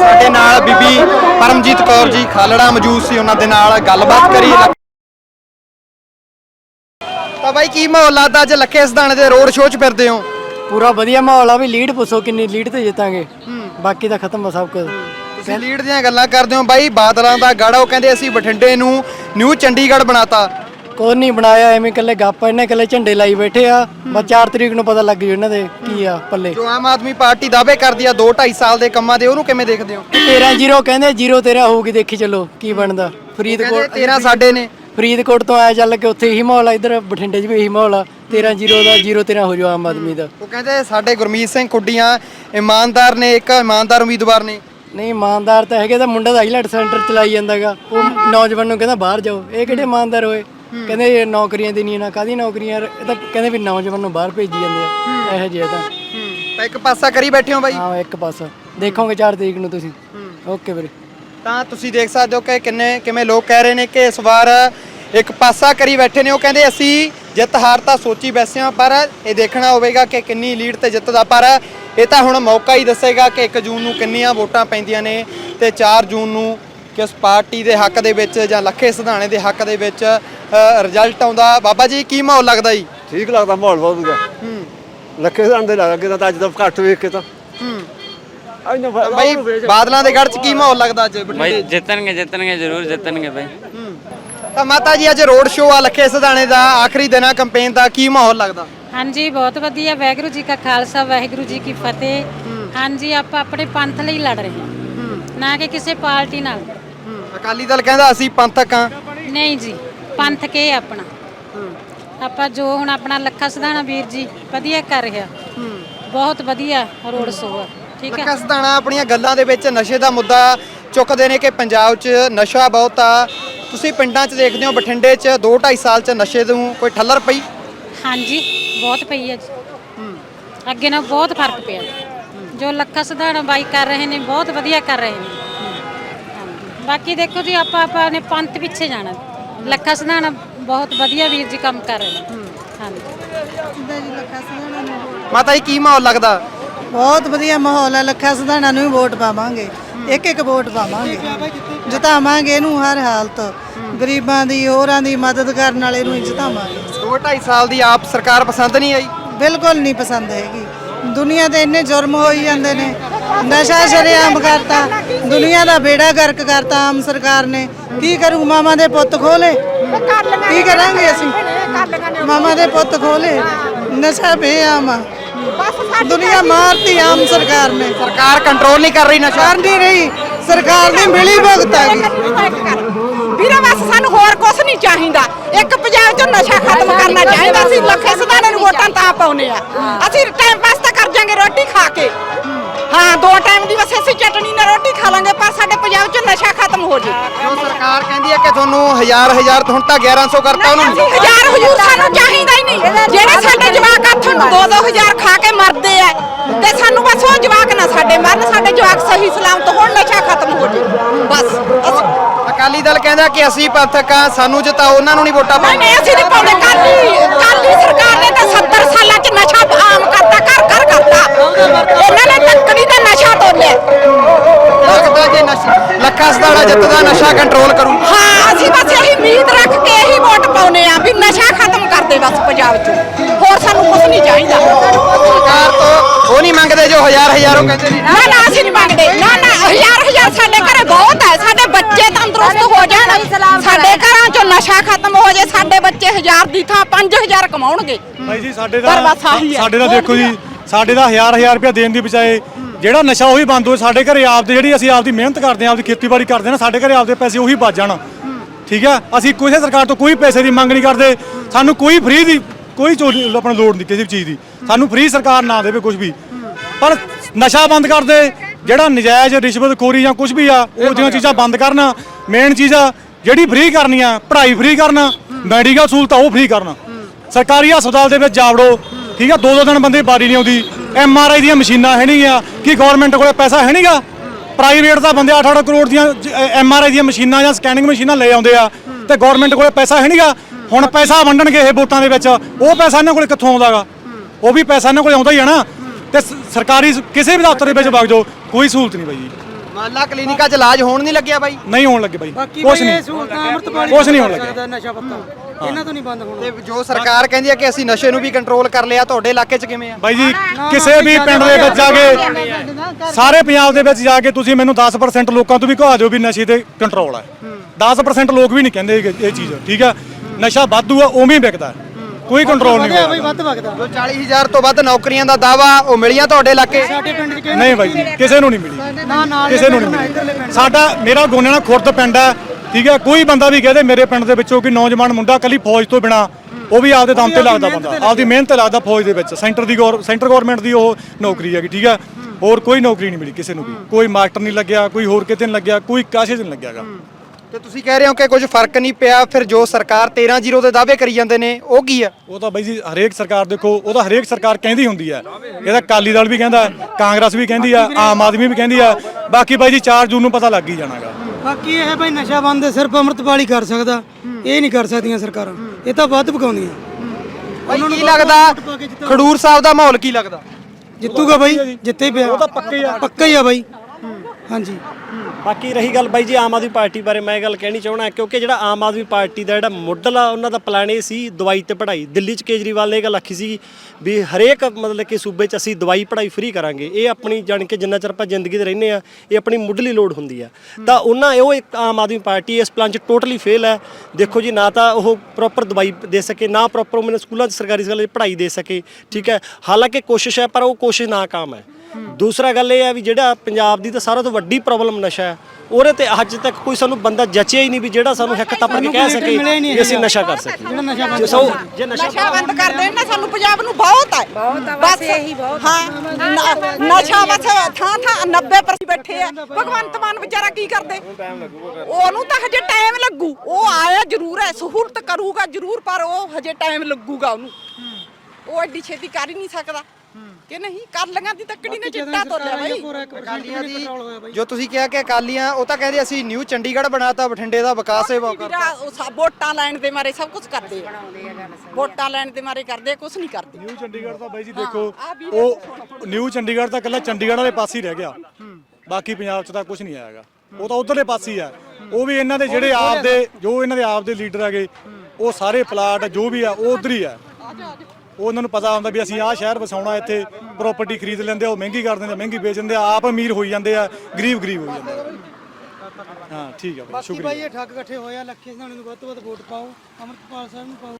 ਸਾਡੇ ਨਾਲ ਬੀਬੀ ਪਰਮਜੀਤ ਕੌਰ ਜੀ ਖਾਲੜਾ ਮੌਜੂਦ ਸੀ ਉਹਨਾਂ ਦੇ ਨਾਲ ਗੱਲਬਾਤ ਕਰੀ। ਤਾਂ ਬਾਈ ਕੀ ਮਾਹੌਲ ਲੱਗਦਾ ਅੱਜ ਲੱਖੇ ਸਦਾਣੇ ਦੇ ਰੋਡ ਸ਼ੋਅ 'ਚ ਫਿਰਦੇ ਹੋ? ਪੂਰਾ ਵਧੀਆ ਮਾਹੌਲ ਆ ਵੀ ਲੀਡ ਪੁੱਛੋ ਕਿੰਨੀ ਲੀਡ ਤੇ ਜਿੱਤਾਂਗੇ। ਬਾਕੀ ਤਾਂ ਖਤਮ ਆ ਸਭ ਕੁਝ। ਤੁਸੀਂ ਲੀਡ ਦੀਆਂ ਗੱਲਾਂ ਕਰਦੇ ਹੋ ਬਾਈ ਬਾਦਲਾਂ ਦਾ ਗੜਾ ਉਹ ਕਹਿੰਦੇ ਅਸੀਂ ਬਠਿੰਡੇ ਨੂੰ ਨਿਊ ਚੰਡੀਗੜ੍ਹ ਬਣਾਤਾ। ਕੋਈ ਨਹੀਂ ਬਣਾਇਆ ਐਵੇਂ ਇਕੱਲੇ ਗੱਪ ਇਹਨੇ ਇਕੱਲੇ ਝੰਡੇ ਲਾਈ ਬੈਠੇ ਆ। ਬਸ 4 ਤਰੀਕ ਨੂੰ ਪਤਾ ਲੱਗ ਜੂ ਇਹਨਾਂ ਦੇ ਕੀ ਆ ਪੱਲੇ। ਜੋ ਆਮ ਆਦਮੀ ਪਾਰਟੀ ਦਾਅਵੇ ਕਰਦੀ ਆ 2 2.5 ਸਾਲ ਦੇ ਕੰਮਾਂ ਦੇ ਉਹਨੂੰ ਕਿਵੇਂ ਦੇਖਦੇ ਹੋ? 13 ਜ਼ੀਰੋ ਕਹਿੰਦੇ ਜ਼ੀਰੋ ਤੇਰਾ ਹੋਊਗੀ ਦੇਖੀ ਚੱਲੋ ਕੀ ਬਣਦਾ। ਫਰੀਦਕੋਟ ਕਹਿੰਦੇ 13 ਸਾਡੇ ਨੇ। ਫਰੀਦਕੋਟ ਤੋਂ ਆਇਆ ਚੱਲ ਕੇ ਉੱਥੇ ਇਹੀ ਮਾਹੌਲ ਆ ਇਧਰ ਬਠਿੰਡੇ 'ਚ ਵੀ ਇਹੀ ਮਾਹੌਲ ਆ। 13 ਜ਼ੀਰੋ ਦਾ ਜ਼ੀਰੋ ਤੇਰਾ ਹੋ ਜਾਊ ਆਮ ਆਦਮੀ ਦਾ। ਉਹ ਕਹਿੰਦੇ ਸਾਡੇ ਗੁਰਮੀਤ ਸਿੰਘ ਖੁੱਡੀਆਂ ਇਮਾਨਦਾਰ ਨੇ ਇੱਕ ਇਮਾਨਦਾਰ ਉਮੀਦਵਾਰ ਨੇ। ਨਹੀਂ ਇਮਾਨਦਾਰ ਤਾਂ ਹੈਗੇ ਤਾਂ ਮੁੰਡਾ ਦਾ ਆਈਲੈਟ ਸੈਂਟਰ ਚਲਾਈ ਜਾਂਦਾਗਾ। ਉਹ ਨੌਜਵਾਨ ਨੂੰ ਕਹਿੰਦਾ ਬਾਹਰ ਜਾਓ। ਇਹ ਕਿਹੜੇ ਇਮਾਨਦਾਰ ਹੋਏ? ਕਹਿੰਦੇ ਇਹ ਨੌਕਰੀਆਂ ਦੇਣੀਆਂ ਨਾ ਕਾਦੀ ਨੌਕਰੀਆਂ? ਇਹ ਤਾਂ ਕਹਿੰਦੇ ਵੀ ਨੌਜਵਾਨ ਨੂੰ ਬਾਹਰ ਭੇਜੀ ਜਾਂਦੇ ਆ। ਇਹੋ ਜਿਹੇ ਤਾਂ। ਤਾਂ ਇੱਕ ਪਾਸਾ ਕਰੀ ਬੈਠੇ ਹੋ ਬਾਈ? ਹਾਂ ਇੱਕ ਪਾਸਾ। ਦੇਖੋਗੇ 4 ਤਰੀਕ ਨੂੰ ਤੁਸੀਂ। ਓਕੇ ਵੀਰੇ। ਤਾਂ ਤੁਸੀਂ ਦੇਖ ਸਕਦੇ ਹੋ ਕਿ ਕਿੰਨੇ ਕਿਵੇਂ ਲੋਕ ਕਹਿ ਰਹੇ ਨੇ ਕਿ ਇਸ ਵਾਰ ਇੱਕ ਪਾਸਾ ਕਰੀ ਬੈਠੇ ਨੇ ਉਹ ਕਹਿੰਦੇ ਅਸੀਂ ਜਿੱਤ ਹਾਰ ਤਾਂ ਸੋਚੀ ਬੈਸੇ ਹਾਂ ਪਰ ਇਹ ਦੇਖਣਾ ਹੋਵੇਗਾ ਕਿ ਕਿੰਨੀ ਲੀਡ ਤੇ ਜਿੱਤਦਾ ਪਰ ਇਹ ਤਾਂ ਹੁਣ ਮੌਕਾ ਹੀ ਦੱਸੇਗਾ ਕਿ 1 ਜੂਨ ਨੂੰ ਕਿੰਨੀਆਂ ਵੋਟਾਂ ਪੈਂਦੀਆਂ ਨੇ ਤੇ 4 ਜੂਨ ਨੂੰ ਕਿਸ ਪਾਰਟੀ ਦੇ ਹੱਕ ਦੇ ਵਿੱਚ ਜਾਂ ਲੱਖੇ ਸਿਧਾਣੇ ਦੇ ਹੱਕ ਦੇ ਵਿੱਚ ਰਿਜ਼ਲਟ ਆਉਂਦਾ। ਬਾਬਾ ਜੀ ਕੀ ਮਾਹੌਲ ਲੱਗਦਾ ਜੀ? ਠੀਕ ਲੱਗਦਾ ਮਾਹੌਲ ਬਹੁਤ ਵਧੀਆ। ਲੱਖੇ ਸਾਂ ਦੇ ਲੱਗੇ ਤਾਂ ਅੱਜ ਤਾਂ ਘੱਟ ਵੇਖ ਕੇ ਤਾਂ। ਅੱਜ ਨਾ ਬਾਈ ਬਾਦਲਾਂ ਦੇ ਗੜ੍ਹ 'ਚ ਕੀ ਮਾਹੌਲ ਲੱਗਦਾ ਅੱਜ? 'ਚ? ਜਿੱਤਣਗੇ ਜਿੱਤਣਗੇ ਜ਼ਰੂਰ ਜਿੱਤਣਗੇ ਭਾਈ ਤਾਂ ਮਾਤਾ ਜੀ ਅੱਜ ਰੋਡ ਸ਼ੋਅ ਆ ਲੱਖੇ ਸਿਧਾਣੇ ਦਾ ਆਖਰੀ ਦਿਨ ਆ ਕੰਪੇਨ ਦਾ ਕੀ ਮਾਹੌਲ ਲੱਗਦਾ? ਹਾਂਜੀ ਬਹੁਤ ਵਧੀਆ ਵਾਹਿਗੁਰੂ ਜੀ ਕਾ ਖਾਲਸਾ ਵਾਹਿਗੁਰੂ ਜੀ ਕੀ ਫਤਿਹ। ਹਾਂਜੀ ਆਪਾਂ ਆਪਣੇ ਪੰਥ ਲਈ ਲੜ ਰਹੇ ਹਾਂ। ਨਾ ਕਿ ਕਿਸੇ ਪਾਰਟੀ ਨਾਲ। ਅਕਾਲੀ ਦਲ ਕਹਿੰਦਾ ਅਸੀਂ ਪੰਥਕ ਆ ਨਹੀਂ ਜੀ ਪੰਥ ਕੇ ਆਪਣਾ। ਆਪਾਂ ਜੋ ਹੁਣ ਆਪਣਾ ਲੱਖਾ ਸਿਧਾਣਾ ਵੀਰ ਜੀ ਵਧੀਆ ਕਰ ਰਿਹਾ। ਬਹੁਤ ਵਧੀਆ ਰੋਡ ਸ਼ੋਅ ਠੀਕ ਹੈ ਲੱਖਾ ਸਿਧਾਣਾ ਆਪਣੀਆਂ ਗੱਲਾਂ ਦੇ ਵਿੱਚ ਨਸ਼ੇ ਦਾ ਮੁੱਦਾ ਚੁੱਕਦੇ ਨੇ ਕਿ ਪੰਜਾਬ 'ਚ ਨਸ਼ਾ ਬਹੁਤ ਆ ਤੁਸੀਂ ਪਿੰਡਾਂ 'ਚ ਦੇਖਦੇ ਹੋ ਬਠਿੰਡੇ 'ਚ 2 2.5 ਸਾਲ 'ਚ ਨਸ਼ੇ ਨੂੰ ਕੋਈ ਠੱਲਰ ਪਈ? ਹਾਂਜੀ ਬਹੁਤ ਪਈ ਹੈ ਜੀ। ਅੱਗੇ ਨਾਲ ਬਹੁਤ ਫ਼ਰਕ ਪਿਆ। ਜੋ ਲੱਖਾ ਸਿਧਾਣਾ ਬਾਈ ਕਰ ਰਹੇ ਨੇ ਬਹੁਤ ਵਧੀਆ ਕਰ ਰਹੇ ਨੇ। ਹਾਂਜੀ। ਬਾਕੀ ਦੇਖੋ ਜੀ ਆਪਾਂ ਆਪਾਂ ਨੇ ਪੰਥ ਪਿੱਛੇ ਜਾਣਾ। ਲੱਖਾ ਸਿਧਾਣਾ ਬਹੁਤ ਵਧੀਆ ਵੀਰ ਜੀ ਕੰਮ ਕਰ ਰਹੇ ਨੇ। ਹਾਂਜੀ। ਮਾਤਾ ਜੀ ਕੀ ਮਾਹੌਲ ਲੱਗਦਾ? ਬਹੁਤ ਵਧੀਆ ਮਾਹੌਲ ਹੈ ਲੱਖਾ ਸਿਧਾਣਾ ਨੂੰ ਹੀ ਵੋਟ ਪਾਵਾਂਗੇ। ਇੱਕ ਇੱਕ ਵੋਟ ਪਾਵਾਂਗੇ। ਜਿਤਾਵਾਂਗੇ ਇਹਨੂੰ ਹਰ ਹਾਲਤ। ਗਰੀਬਾਂ ਦੀ ਹੋਰਾਂ ਦੀ ਮਦਦ ਕਰਨ ਵਾਲੇ ਨੂੰ ਹੀ ਜਿਤਾਵਾਂਗੇ। 2 2.5 ਸਾਲ ਦੀ ਆਪ ਸਰਕਾਰ ਪਸੰਦ ਨਹੀਂ ਆਈ? ਬਿਲਕੁਲ ਨਹੀਂ ਪਸੰਦ ਹੈਗੀ। ਦੁਨੀਆ ਤੇ ਇੰਨੇ ਜੁਰਮ ਹੋਈ ਜਾਂਦੇ ਨੇ। ਨਸ਼ਾ ਸ਼ਰੇਆਮ ਕਰਤਾ। ਦੁਨੀਆ ਦਾ ਬੇੜਾ ਗਰਕ ਕਰਤਾ ਆਮ ਸਰਕਾਰ ਨੇ। ਕੀ ਕਰੂ ਮਾਮਾ ਦੇ ਪੁੱਤ ਖੋਲੇ? ਕੀ ਕਰਾਂਗੇ ਅਸੀਂ? ਮਾਮਾ ਦੇ ਪੁੱਤ ਖੋਲੇ? ਨਸ਼ਾ ਬੇਆਮ ਆ। ਦੁਨੀਆ ਮਾਰਤੀ ਆਮ ਸਰਕਾਰ ਨੇ। ਸਰਕਾਰ ਕੰਟਰੋਲ ਨਹੀਂ ਕਰ ਰਹੀ ਨਸ਼ਾ। ਨਹੀਂ ਰਹੀ। ਸਰਕਾਰ ਦੀ ਮਿਲੀ ਭੁਗਤ ਆ ਗਈ ਵੀਰੇ ਬਸ ਸਾਨੂੰ ਹੋਰ ਕੁਝ ਨਹੀਂ ਚਾਹੀਦਾ। ਇੱਕ ਪੰਜਾਬ 'ਚ ਨਸ਼ਾ ਖਤਮ ਕਰਨਾ ਚਾਹੀਦਾ। ਅਸੀਂ ਲੱਖੇ ਸਦਾਨੇ ਨੂੰ ਵੋਟਾਂ ਤਾਂ ਪਾਉਨੇ ਆ। ਅਸੀਂ ਟਾਈਮ ਪਾਸ ਤਾਂ ਕਰ ਜਾਾਂਗੇ ਰੋਟੀ ਖਾ ਕੇ। ਹਾਂ ਦੋ ਟਾਈਮ ਦੀ ਬਸ ਅਸੀਂ ਚਟਣੀ ਨਾਲ ਰੋਟੀ ਖਾ ਲਾਂਗੇ ਪਰ ਸਾਡੇ ਪੰਜਾਬ 'ਚ ਨਸ਼ਾ ਖਤਮ ਹੋ ਜੇ। ਜੋ ਸਰਕਾਰ ਕਹਿੰਦੀ ਹੈ ਕਿ ਤੁਹਾਨੂੰ ਹਜ਼ਾਰ ਹਜ਼ਾਰ ਤੋਂ ਹੁਣ ਤਾਂ 1100 ਕਰਤਾ ਉਹਨਾਂ ਨੇ। ਹਜ਼ਾਰ ਹਜ਼ੂਰ ਸਾਨੂੰ ਚਾਹੀਦਾ ਹੀ ਨਹੀਂ। ਜਿਹੜੇ ਸਾਡੇ ਜਵਾਕ ਹੱਥੋਂ ਨੂੰ 2-2000 ਖਾ ਕੇ ਮਰਦੇ ਆ। ਤੇ ਸਾਨੂੰ ਬਸ ਉਹ ਜਵਾਕ ਨਾ ਸਾਡੇ ਮਰਨ ਸਾਡੇ ਜਵਾਕ ਸਹੀ ਸਲਾਮਤ ਹੋਣ ਨਸ਼ਾ ਖਤਮ ਹੋ ਜੇ। ਬਸ ਅਸੀਂ ਅਕਾਲੀ ਦਲ ਕਹਿੰਦਾ ਕਿ ਅਸੀਂ ਪੰਥਕ ਆ ਸਾਨੂੰ ਜਿਤਾਓ ਉਹਨਾਂ ਨੂੰ ਨਹੀਂ ਵੋਟਾਂ ਨਹੀਂ ਪਾਉਣੀਆਂ ਨਹੀਂ ਅਸੀਂ ਨਹੀਂ ਪਾਉਂਦੇ। ਕਾਲੀ ਕਾਲੀ ਸਰਕਾਰ ਨੇ ਤਾਂ 70 ਸਾਲਾਂ 'ਚ ਨਸ਼ਾ ਆਮ ਕਰਤਾ ਘਰ ਘਰ ਕਰਤਾ। ਇਹਨਾਂ ਨੇ ਤੱਕੜੀ ਦਾ ਨਸ਼ਾ ਤੋਲਿਆ ਲੱਗਦਾ ਜੇ ਨਸ਼ਾ ਲੱਖਾ ਸਦਾਣਾ ਜਿੱਤਦਾ ਨਸ਼ਾ ਕੰਟਰੋਲ ਕਰੂ ਹਾਂ ਅਸੀਂ ਬਸ ਇਹੀ ਉਮੀਦ ਰੱਖ ਕੇ ਇਹੀ ਵੋਟ ਪਾਉਨੇ ਆ ਵੀ ਨਸ਼ਾ ਖਤਮ ਦੇ ਬਸ ਪੰਜਾਬ 'ਚ। ਹੋਰ ਸਾਨੂੰ ਕੁਝ ਨਹੀਂ ਚਾਹੀਦਾ। ਸਰਕਾਰ ਤੋਂ ਉਹ ਨਹੀਂ ਮੰਗਦੇ ਜੋ ਹਜ਼ਾਰ ਹਜ਼ਾਰ ਕਹਿੰਦੇ ਨੇ। ਨਾ ਨਾ ਅਸੀਂ ਨਹੀਂ ਮੰਗਦੇ। ਨਾ ਨਾ ਹਜ਼ਾਰ ਹਜ਼ਾਰ ਸਾਡੇ ਘਰੇ ਬਹੁਤ ਹੈ। ਸਾਡੇ ਬੱਚੇ ਤੰਦਰੁਸਤ ਹੋ ਜਾਣ। ਸਾਡੇ ਘਰਾਂ 'ਚੋਂ ਨਸ਼ਾ ਖਤਮ ਹੋ ਜਾਏ ਸਾਡੇ ਬੱਚੇ ਹਜ਼ਾਰ ਦੀ ਥਾਂ 5000 ਕਮਾਉਣਗੇ। ਭਾਈ ਜੀ ਸਾਡੇ ਪਰ ਦਾ ਬਸ ਆਹੀ ਹੈ। ਸਾਡੇ ਦਾ ਦੇਖੋ ਜੀ ਸਾਡੇ ਦਾ ਹਜ਼ਾਰ ਹਜ਼ਾਰ ਰੁਪਇਆ ਦੇਣ ਦੀ ਬਜਾਏ ਜਿਹੜਾ ਨਸ਼ਾ ਉਹੀ ਬੰਦ ਹੋਏ ਸਾਡੇ ਘਰੇ ਆਪਦੇ ਜਿਹੜੀ ਅਸੀਂ ਆਪਦੀ ਮਿਹਨਤ ਕਰਦੇ ਹਾਂ ਆਪਦੀ ਖੇਤੀਬਾੜੀ ਕਰਦੇ ਹਾਂ ਨਾ ਸਾਡੇ ਘਰੇ ਆਪਦੇ ਪੈਸੇ ਉਹੀ ਬਚ ਜਾਣ। ਠੀਕ ਹੈ? ਅਸੀਂ ਕਿਸੇ ਸਰਕਾਰ ਤੋਂ ਕੋਈ ਪੈਸੇ ਦੀ ਮੰਗ ਨਹੀਂ ਕਰਦੇ। ਸਾਨੂੰ ਕੋਈ ਫ੍ਰੀ ਦੀ ਕੋਈ ਚੋਰੀ ਆਪਣਾ ਲੋੜ ਨਹੀਂ ਕਿਸੇ ਵੀ ਚੀਜ਼ ਦੀ। ਸਾਨੂੰ ਫ੍ਰੀ ਸਰਕਾਰ ਨਾ ਦੇਵੇ ਕੁਝ ਵੀ। ਪਰ ਨਸ਼ਾ ਬੰਦ ਕਰ ਦੇ। ਜਿਹੜਾ ਨਜਾਇਜ਼ ਰਿਸ਼ਵਤਖੋਰੀ ਜਾਂ ਕੁਝ ਵੀ ਆ ਉਹ ਜਿਹੀਆਂ ਚੀਜ਼ਾਂ ਬੰਦ ਕਰਨ। ਮੇਨ ਚੀਜ਼ ਆ ਜਿਹੜੀ ਫ੍ਰੀ ਕਰਨੀ ਆ ਪੜ੍ਹਾਈ ਫ੍ਰੀ ਕਰਨਾ ਮੈਡੀਕਲ ਸਹੂਲਤਾਂ ਉਹ ਫ੍ਰੀ ਕਰਨਾ। ਸਰਕਾਰੀ ਹਸਪਤਾਲ ਦੇ ਵਿੱਚ ਜਾਵੜੋ ਠੀਕ ਆ ਦੋ ਦੋ ਦਿਨ ਬੰਦੇ ਬਾਰੀ ਨਹੀਂ ਆਉਂਦੀ। ਐਮ ਆਰ ਆਈ ਦੀਆਂ ਮਸ਼ੀਨਾਂ ਹੈ ਨਹੀਂਆਂ ਕੀ ਗਵਰਨਮੈਂਟ ਕੋਲੇ ਪੈਸਾ ਹੈ ਨਹੀਂਗਾ ਪ੍ਰਾਈਵੇਟ ਦਾ ਬੰਦੇ 8-8 ਕਰੋੜ ਦੀਆਂ ਐਮ ਆਰ ਆਈ ਦੀਆਂ ਮਸ਼ੀਨਾਂ ਜਾਂ ਸਕੈਨਿੰਗ ਮਸ਼ੀਨਾਂ ਲੈ ਆਉਂਦੇ ਆ ਤੇ ਗਵਰਨਮੈਂਟ ਕੋਲੇ ਪੈਸਾ ਹੈ ਨਹੀਂਗਾ ਹੁਣ ਪੈਸਾ ਵੰਡਣਗੇ ਇਹ ਵੋਟਾਂ ਦੇ ਵਿੱਚ। ਉਹ ਪੈਸਾ ਇਹਨਾਂ ਕੋਲੇ ਕਿੱਥੋਂ ਆਉਂਦਾਗਾ? ਉਹ ਵੀ ਪੈਸਾ ਇਹਨਾਂ ਕੋਲੇ ਆਉਂਦਾ ਹੀ ਆ ਨਾ। ਤੇ ਸਰਕਾਰੀ ਕਿਸੇ ਵੀ ਦਫ਼ਤਰ ਦੇ ਵਿੱਚ ਵਗ ਜਾਓ ਕੋਈ ਸਹੂਲਤ ਨਹੀਂ ਬਾਈ ਜੀ। ਮਾਲਾ ਕਲੀਨਿਕਾਂ 'ਚ ਇਲਾਜ ਹੋਣ ਨਹੀਂ ਲੱਗਿਆ ਬਾਈ? ਨਹੀਂ ਹੋਣ ਲੱਗੇ ਬਾਈ। ਕੁਛ ਨਹੀਂ। ਕੁਛ ਨਹੀਂ ਹੋਣ ਲੱਗਿਆ। ਨਸ਼ਾ ਪੱਤਾ। ਇਹਨਾਂ ਤੋਂ ਨਹੀਂ ਬੰਦ ਹੋਣਾ। ਤੇ ਜੋ ਸਰਕਾਰ ਕਹਿੰਦੀ ਹੈ ਕਿ ਅਸੀਂ ਨਸ਼ੇ ਨੂੰ ਵੀ ਕੰਟਰੋਲ ਕਰ ਲਿਆ ਤੁਹਾਡੇ ਇਲਾਕੇ 'ਚ ਕਿਵੇਂ ਆ? ਬਾਈ ਜੀ ਕਿਸੇ ਵੀ ਪਿੰਡ ਦੇ ਵਿੱਚ ਜਾ ਕੇ ਸਾਰੇ ਪੰਜਾਬ ਦੇ ਵਿੱਚ ਜਾ ਕੇ ਤੁਸੀਂ ਮੈਨੂੰ 10% ਲੋਕਾਂ ਤੋਂ ਵੀ ਕਹਾ ਦਿਓ ਵੀ ਨਸ਼ੇ ਤੇ ਕੰਟਰੋਲ ਹੈ। 10% ਲੋਕ ਵੀ ਨਹੀਂ ਕਹਿੰਦੇ ਇਹ ਇਹ ਚੀਜ਼ ਠੀਕ ਹੈ। ਨਸ਼ਾ ਵਾਧੂ ਆ ਉਵੇਂ ਹੀ ਵਿਕਦਾ। ਹੈ। ਕੋਈ ਕੰਟਰੋਲ ਨਹੀਂ ਹੋਇਆ ਵੱਧ ਵਗਦਾ ਜੋ 40000 ਤੋਂ ਵੱਧ ਨੌਕਰੀਆਂ ਦਾ ਦਾਵਾ ਉਹ ਮਿਲੀਆਂ ਤੁਹਾਡੇ ਇਲਾਕੇ? ਪਿੰਡ 'ਚ ਨਹੀਂ ਬਾਈ ਜੀ ਕਿਸੇ ਨੂੰ ਨਹੀਂ ਮਿਲੀ। ਨਾ ਨਾਲ ਕਿਸੇ ਨੂੰ ਨਹੀਂ ਮਿਲੀ। ਸਾਡਾ ਮੇਰਾ ਗੋਨੇਣਾ ਖੁਰਦ ਪਿੰਡ ਹੈ ਠੀਕ ਹੈ ਕੋਈ ਬੰਦਾ ਵੀ ਕਹਦੇ ਮੇਰੇ ਪਿੰਡ ਦੇ ਵਿੱਚੋਂ ਕਿ ਨੌਜਵਾਨ ਮੁੰਡਾ ਕੱਲੀ ਫੌਜ ਤੋਂ ਬਿਨਾ ਉਹ ਵੀ ਆਪਦੇ ਦਮ ਤੇ ਲੱਗਦਾ ਬੰਦਾ ਆਪਦੀ ਮਿਹਨਤ ਤੇ ਲੱਗਦਾ ਫੌਜ ਦੇ ਵਿੱਚ ਸੈਂਟਰ ਦੀ ਗੌਰ ਸੈਂਟਰ ਗਵਰਨਮੈਂਟ ਦੀ ਉਹ ਨੌਕਰੀ ਹੈਗੀ ਠੀਕ ਹੈ। ਹੋਰ ਕੋਈ ਨੌਕਰੀ ਨਹੀਂ ਮਿਲੀ ਕਿਸੇ ਨੂੰ ਵੀ ਕੋਈ ਮਾਸਟਰ ਨਹੀਂ ਲੱਗਿਆ ਕੋਈ ਹੋਰ ਕਿਤੇ ਨਹੀਂ ਲੱਗਿਆ ਕੋਈ ਕਾਸੇ ਨਹੀਂ ਲੱਗਿਆਗਾ ਤੇ ਤੁਸੀਂ ਕਹਿ ਰਹੇ ਹੋ ਕਿ ਕੁਝ ਫ਼ਰਕ ਨਹੀਂ ਪਿਆ ਫਿਰ ਜੋ ਸਰਕਾਰ 13-0 ਦੇ ਦਾਅਵੇ ਕਰੀ ਜਾਂਦੇ ਨੇ ਉਹ ਕੀ ਆ? ਉਹ ਤਾਂ ਬਾਈ ਜੀ ਹਰੇਕ ਸਰਕਾਰ ਦੇਖੋ ਉਹ ਤਾਂ ਹਰੇਕ ਸਰਕਾਰ ਕਹਿੰਦੀ ਹੁੰਦੀ ਹੈ। ਇਹਦਾ ਅਕਾਲੀ ਦਲ ਵੀ ਕਹਿੰਦਾ ਕਾਂਗਰਸ ਵੀ ਕਹਿੰਦੀ ਆ ਆਮ ਆਦਮੀ ਵੀ ਕਹਿੰਦੀ ਆ ਬਾਕੀ ਬਾਈ ਜੀ 4 ਜੂਨ ਨੂੰ ਪਤਾ ਲੱਗ ਹੀ ਜਾਣਾਗਾ ਬਾਕੀ ਇਹ ਹੈ ਭਾਈ ਨਸ਼ਾ ਬੰਦ ਸਿਰਫ ਅੰਮ੍ਰਿਤਪਾਲ ਹੀ ਕਰ ਸਕਦਾ। ਇਹ ਨਹੀਂ ਕਰ ਸਕਦੀਆਂ ਸਰਕਾਰਾਂ। ਇਹ ਤਾਂ ਵੱਧ ਪਕਾਉਂਦੀਆਂ ਬਾਈ ਕੀ ਲੱਗਦਾ? ਖਡੂਰ ਸਾਹਿਬ ਦਾ ਮਾਹੌਲ ਕੀ ਲੱਗਦਾ? ਜਿੱਤੂਗਾ ਬਾਈ ਜਿੱਤੇ ਹੀ ਪਿਆ। ਉਹ ਤਾਂ ਪੱਕਾ ਆ। ਪੱਕਾ ਹੀ ਆ ਬਾਈ। ਹਾਂਜੀ। ਬਾਕੀ ਰਹੀ ਗੱਲ ਬਾਈ ਜੀ, ਆਮ ਆਦਮੀ ਪਾਰਟੀ ਬਾਰੇ ਮੈਂ ਇਹ ਗੱਲ ਕਹਿਣੀ ਚਾਹਣਾ ਕਿਉਂਕਿ ਜਿਹੜਾ ਆਮ ਆਦਮੀ ਪਾਰਟੀ ਦਾ ਜਿਹੜਾ ਮੁੱਢਲ ਆ ਉਹਨਾਂ ਦਾ ਪਲਾਨ ਇਹ ਸੀ ਦਵਾਈ ਤੇ ਪੜ੍ਹਾਈ। ਦਿੱਲੀ 'ਚ ਕੇਜਰੀਵਾਲ ਨੇ ਇਹ ਗੱਲ ਆਖੀ ਸੀ ਵੀ ਹਰੇਕ ਮਤਲਬ ਕਿ ਸੂਬੇ 'ਚ ਅਸੀਂ ਦਵਾਈ ਪੜ੍ਹਾਈ ਫ੍ਰੀ ਕਰਾਂਗੇ। ਇਹ ਆਪਣੀ ਜਾਣ ਕੇ ਜਿੰਨਾ ਚਿਰ ਆਪਾਂ ਜ਼ਿੰਦਗੀ ਦੇ ਰਹਿੰਦੇ ਆ ਇਹ ਆਪਣੀ ਮੁੱਢਲੀ ਲੋੜ ਹੁੰਦੀ ਆ। ਤਾਂ ਉਹਨਾਂ ਉਹ ਇੱਕ ਆਮ ਆਦਮੀ ਪਾਰਟੀ ਇਸ ਪਲਾਨ 'ਚ ਟੋਟਲੀ ਫੇਲ ਹੈ। ਦੇਖੋ ਜੀ, ਨਾ ਤਾਂ ਉਹ ਪ੍ਰੋਪਰ ਦਵਾਈ ਦੇ ਸਕੇ, ਨਾ ਪ੍ਰੋਪਰ ਮੈਨੂੰ ਸਕੂਲਾਂ 'ਚ ਸਰਕਾਰੀ ਸਕੂਲਾਂ 'ਚ ਪੜ੍ਹਾਈ ਦੇ ਸਕੇ, ਠੀਕ ਹੈ। ਹਾਲਾਂਕਿ ਕੋਸ਼ਿਸ਼ ਹੈ, ਪਰ ਉਹ ਕੋਸ਼ਿਸ਼ ਨਾਕਾਮ ਹੈ। ਦੂਸਰਾ ਗੱਲ ਇਹ ਹੈ ਵੀ ਜਿਹੜਾ ਪੰਜਾਬ ਦੀ ਤਾਂ ਸਾਰਾ ਤੋਂ ਵੱਡੀ ਪ੍ਰੋਬਲਮ ਨਸ਼ਾ ਹੈ ਉਹਦੇ ਤੇ ਅੱਜ ਤੱਕ ਕੋਈ ਸਾਨੂੰ ਬੰਦਾ ਜਚਿਆ ਹੀ ਨਹੀਂ ਵੀ ਜਿਹੜਾ ਸਾਨੂੰ ਹੱਕ ਤੱਪ ਕੇ ਕਹਿ ਸਕੇ ਵੀ ਅਸੀਂ ਨਸ਼ਾ ਕਰ ਸਕੀਏ ਜੇ ਸੋ ਜੇ ਨਸ਼ਾ ਬੰਦ ਕਰ ਦੇਣ ਨਾ ਸਾਨੂੰ ਪੰਜਾਬ ਨੂੰ ਬਹੁਤ ਹੈ। ਬਹੁਤ ਬਸ ਇਹੀ ਬਹੁਤ ਹਾਂ ਨ- ਨਸ਼ਾ ਬਸ ਥਾਂ ਥਾਂ 90 ਪਰ ਬੈਠੇ ਆ। ਭਗਵੰਤ ਮਾਨ ਵਿਚਾਰਾ ਕੀ ਕਰਦੇ? ਉਹਨੂੰ ਤਾਂ ਹਜੇ ਟਾਈਮ ਲੱਗੂ। ਉਹ ਆਇਆ ਜ਼ਰੂਰ ਹੈ ਸਹੂਲਤ ਕਰੂਗਾ ਜ਼ਰੂਰ ਪਰ ਉਹ ਹਜੇ ਟਾਈਮ ਲੱਗੂਗਾ ਉਹਨੂੰ। ਉਹ ਐਡੀ ਛੇਤੀ ਕਰ ਹੀ ਨਹੀਂ ਸਕਦਾ। ਕਿ ਨਹੀਂ? ਕਰ ਲੰਗਾ ਦੀ ਤੱਕੜੀ ਨੇ ਚਿੱਟਾ ਤੋਲਿਆ ਬਾਈ। ਅਕਾਲੀਆਂ ਦੀ ਜੋ ਤੁਸੀਂ ਕਿਹਾ ਕਿ ਅਕਾਲੀਆਂ ਉਹ ਤਾਂ ਕਹਿੰਦੇ ਅਸੀਂ ਨਿਊ ਚੰਡੀਗੜ੍ਹ ਬਣਾਤਾ ਬਠਿੰਡੇ ਦਾ ਵਿਕਾਸ ਹੈ ਬਹੁਤ ਵੋਟਾਂ ਲੈਣ ਦੇ ਮਾਰੇ ਸਭ ਕੁਝ ਕਰਦੇ ਆ। ਵੋਟਾਂ ਲੈਣ ਦੇ ਮਾਰੇ ਕਰਦੇ ਕੁਝ ਨਹੀਂ ਕਰਦੇ। ਨਿਊ ਚੰਡੀਗੜ੍ਹ ਤਾਂ ਬਾਈ ਜੀ ਦੇਖੋ ਉਹ ਨਿਊ ਚੰਡੀਗੜ੍ਹ ਤਾਂ ਇਕੱਲਾ ਚੰਡੀਗੜ੍ਹ ਵਾਲੇ ਪਾਸੇ ਹੀ ਰਹਿ ਗਿਆ। ਬਾਕੀ ਪੰਜਾਬ 'ਚ ਤਾਂ ਕੁਝ ਨਹੀਂ ਆਇਆਗਾ। ਉਹ ਤਾਂ ਉਧਰਲੇ ਪਾਸੇ ਹੀ ਆ। ਉਹ ਵੀ ਇਹਨਾਂ ਦੇ ਜਿਹੜੇ ਆਪ ਦੇ ਜੋ ਇਹਨਾਂ ਦੇ ਆਪ ਦੇ ਲੀਡਰ ਹੈਗੇ ਉਹ ਸਾਰੇ ਪਲਾਟ ਜੋ ਵੀ ਆ ਉਹ ਉਧਰ ਹੀ ਆ। ਉਹਨਾਂ ਨੂੰ ਪਤਾ ਹੁੰਦਾ ਵੀ ਅਸੀਂ ਆਹ ਸ਼ਹਿਰ ਵਸਾਉਣਾ ਇੱਥੇ ਪ੍ਰਾਪਰਟੀ ਖਰੀਦ ਲੈਂਦੇ ਆ ਉਹ ਮਹਿੰਗੀ ਕਰ ਦਿੰਦੇ ਆ ਮਹਿੰਗੀ ਵੇਚ ਦਿੰਦੇ ਆ ਆਪ ਅਮੀਰ ਹੋਈ ਜਾਂਦੇ ਆ ਗਰੀਬ ਗਰੀਬ ਹੋਈ ਜਾਂਦੇ ਆ। ਹਾਂ ਠੀਕ ਆ ਬਾਈ ਬਾਕੀ ਸ਼ੁਕਰੀਆ। ਭਾਈ ਇਹ ਠੱਗ ਇਕੱਠੇ ਹੋਇਆ ਲੱਖੇ ਸਿਧਾਣੇ ਨੂੰ ਵੱਧ ਤੋਂ ਵੱਧ ਵੋਟ ਪਾਓ ਅੰਮ੍ਰਿਤਪਾਲ ਸਾਹਿਬ ਨੂੰ ਪਾਓ।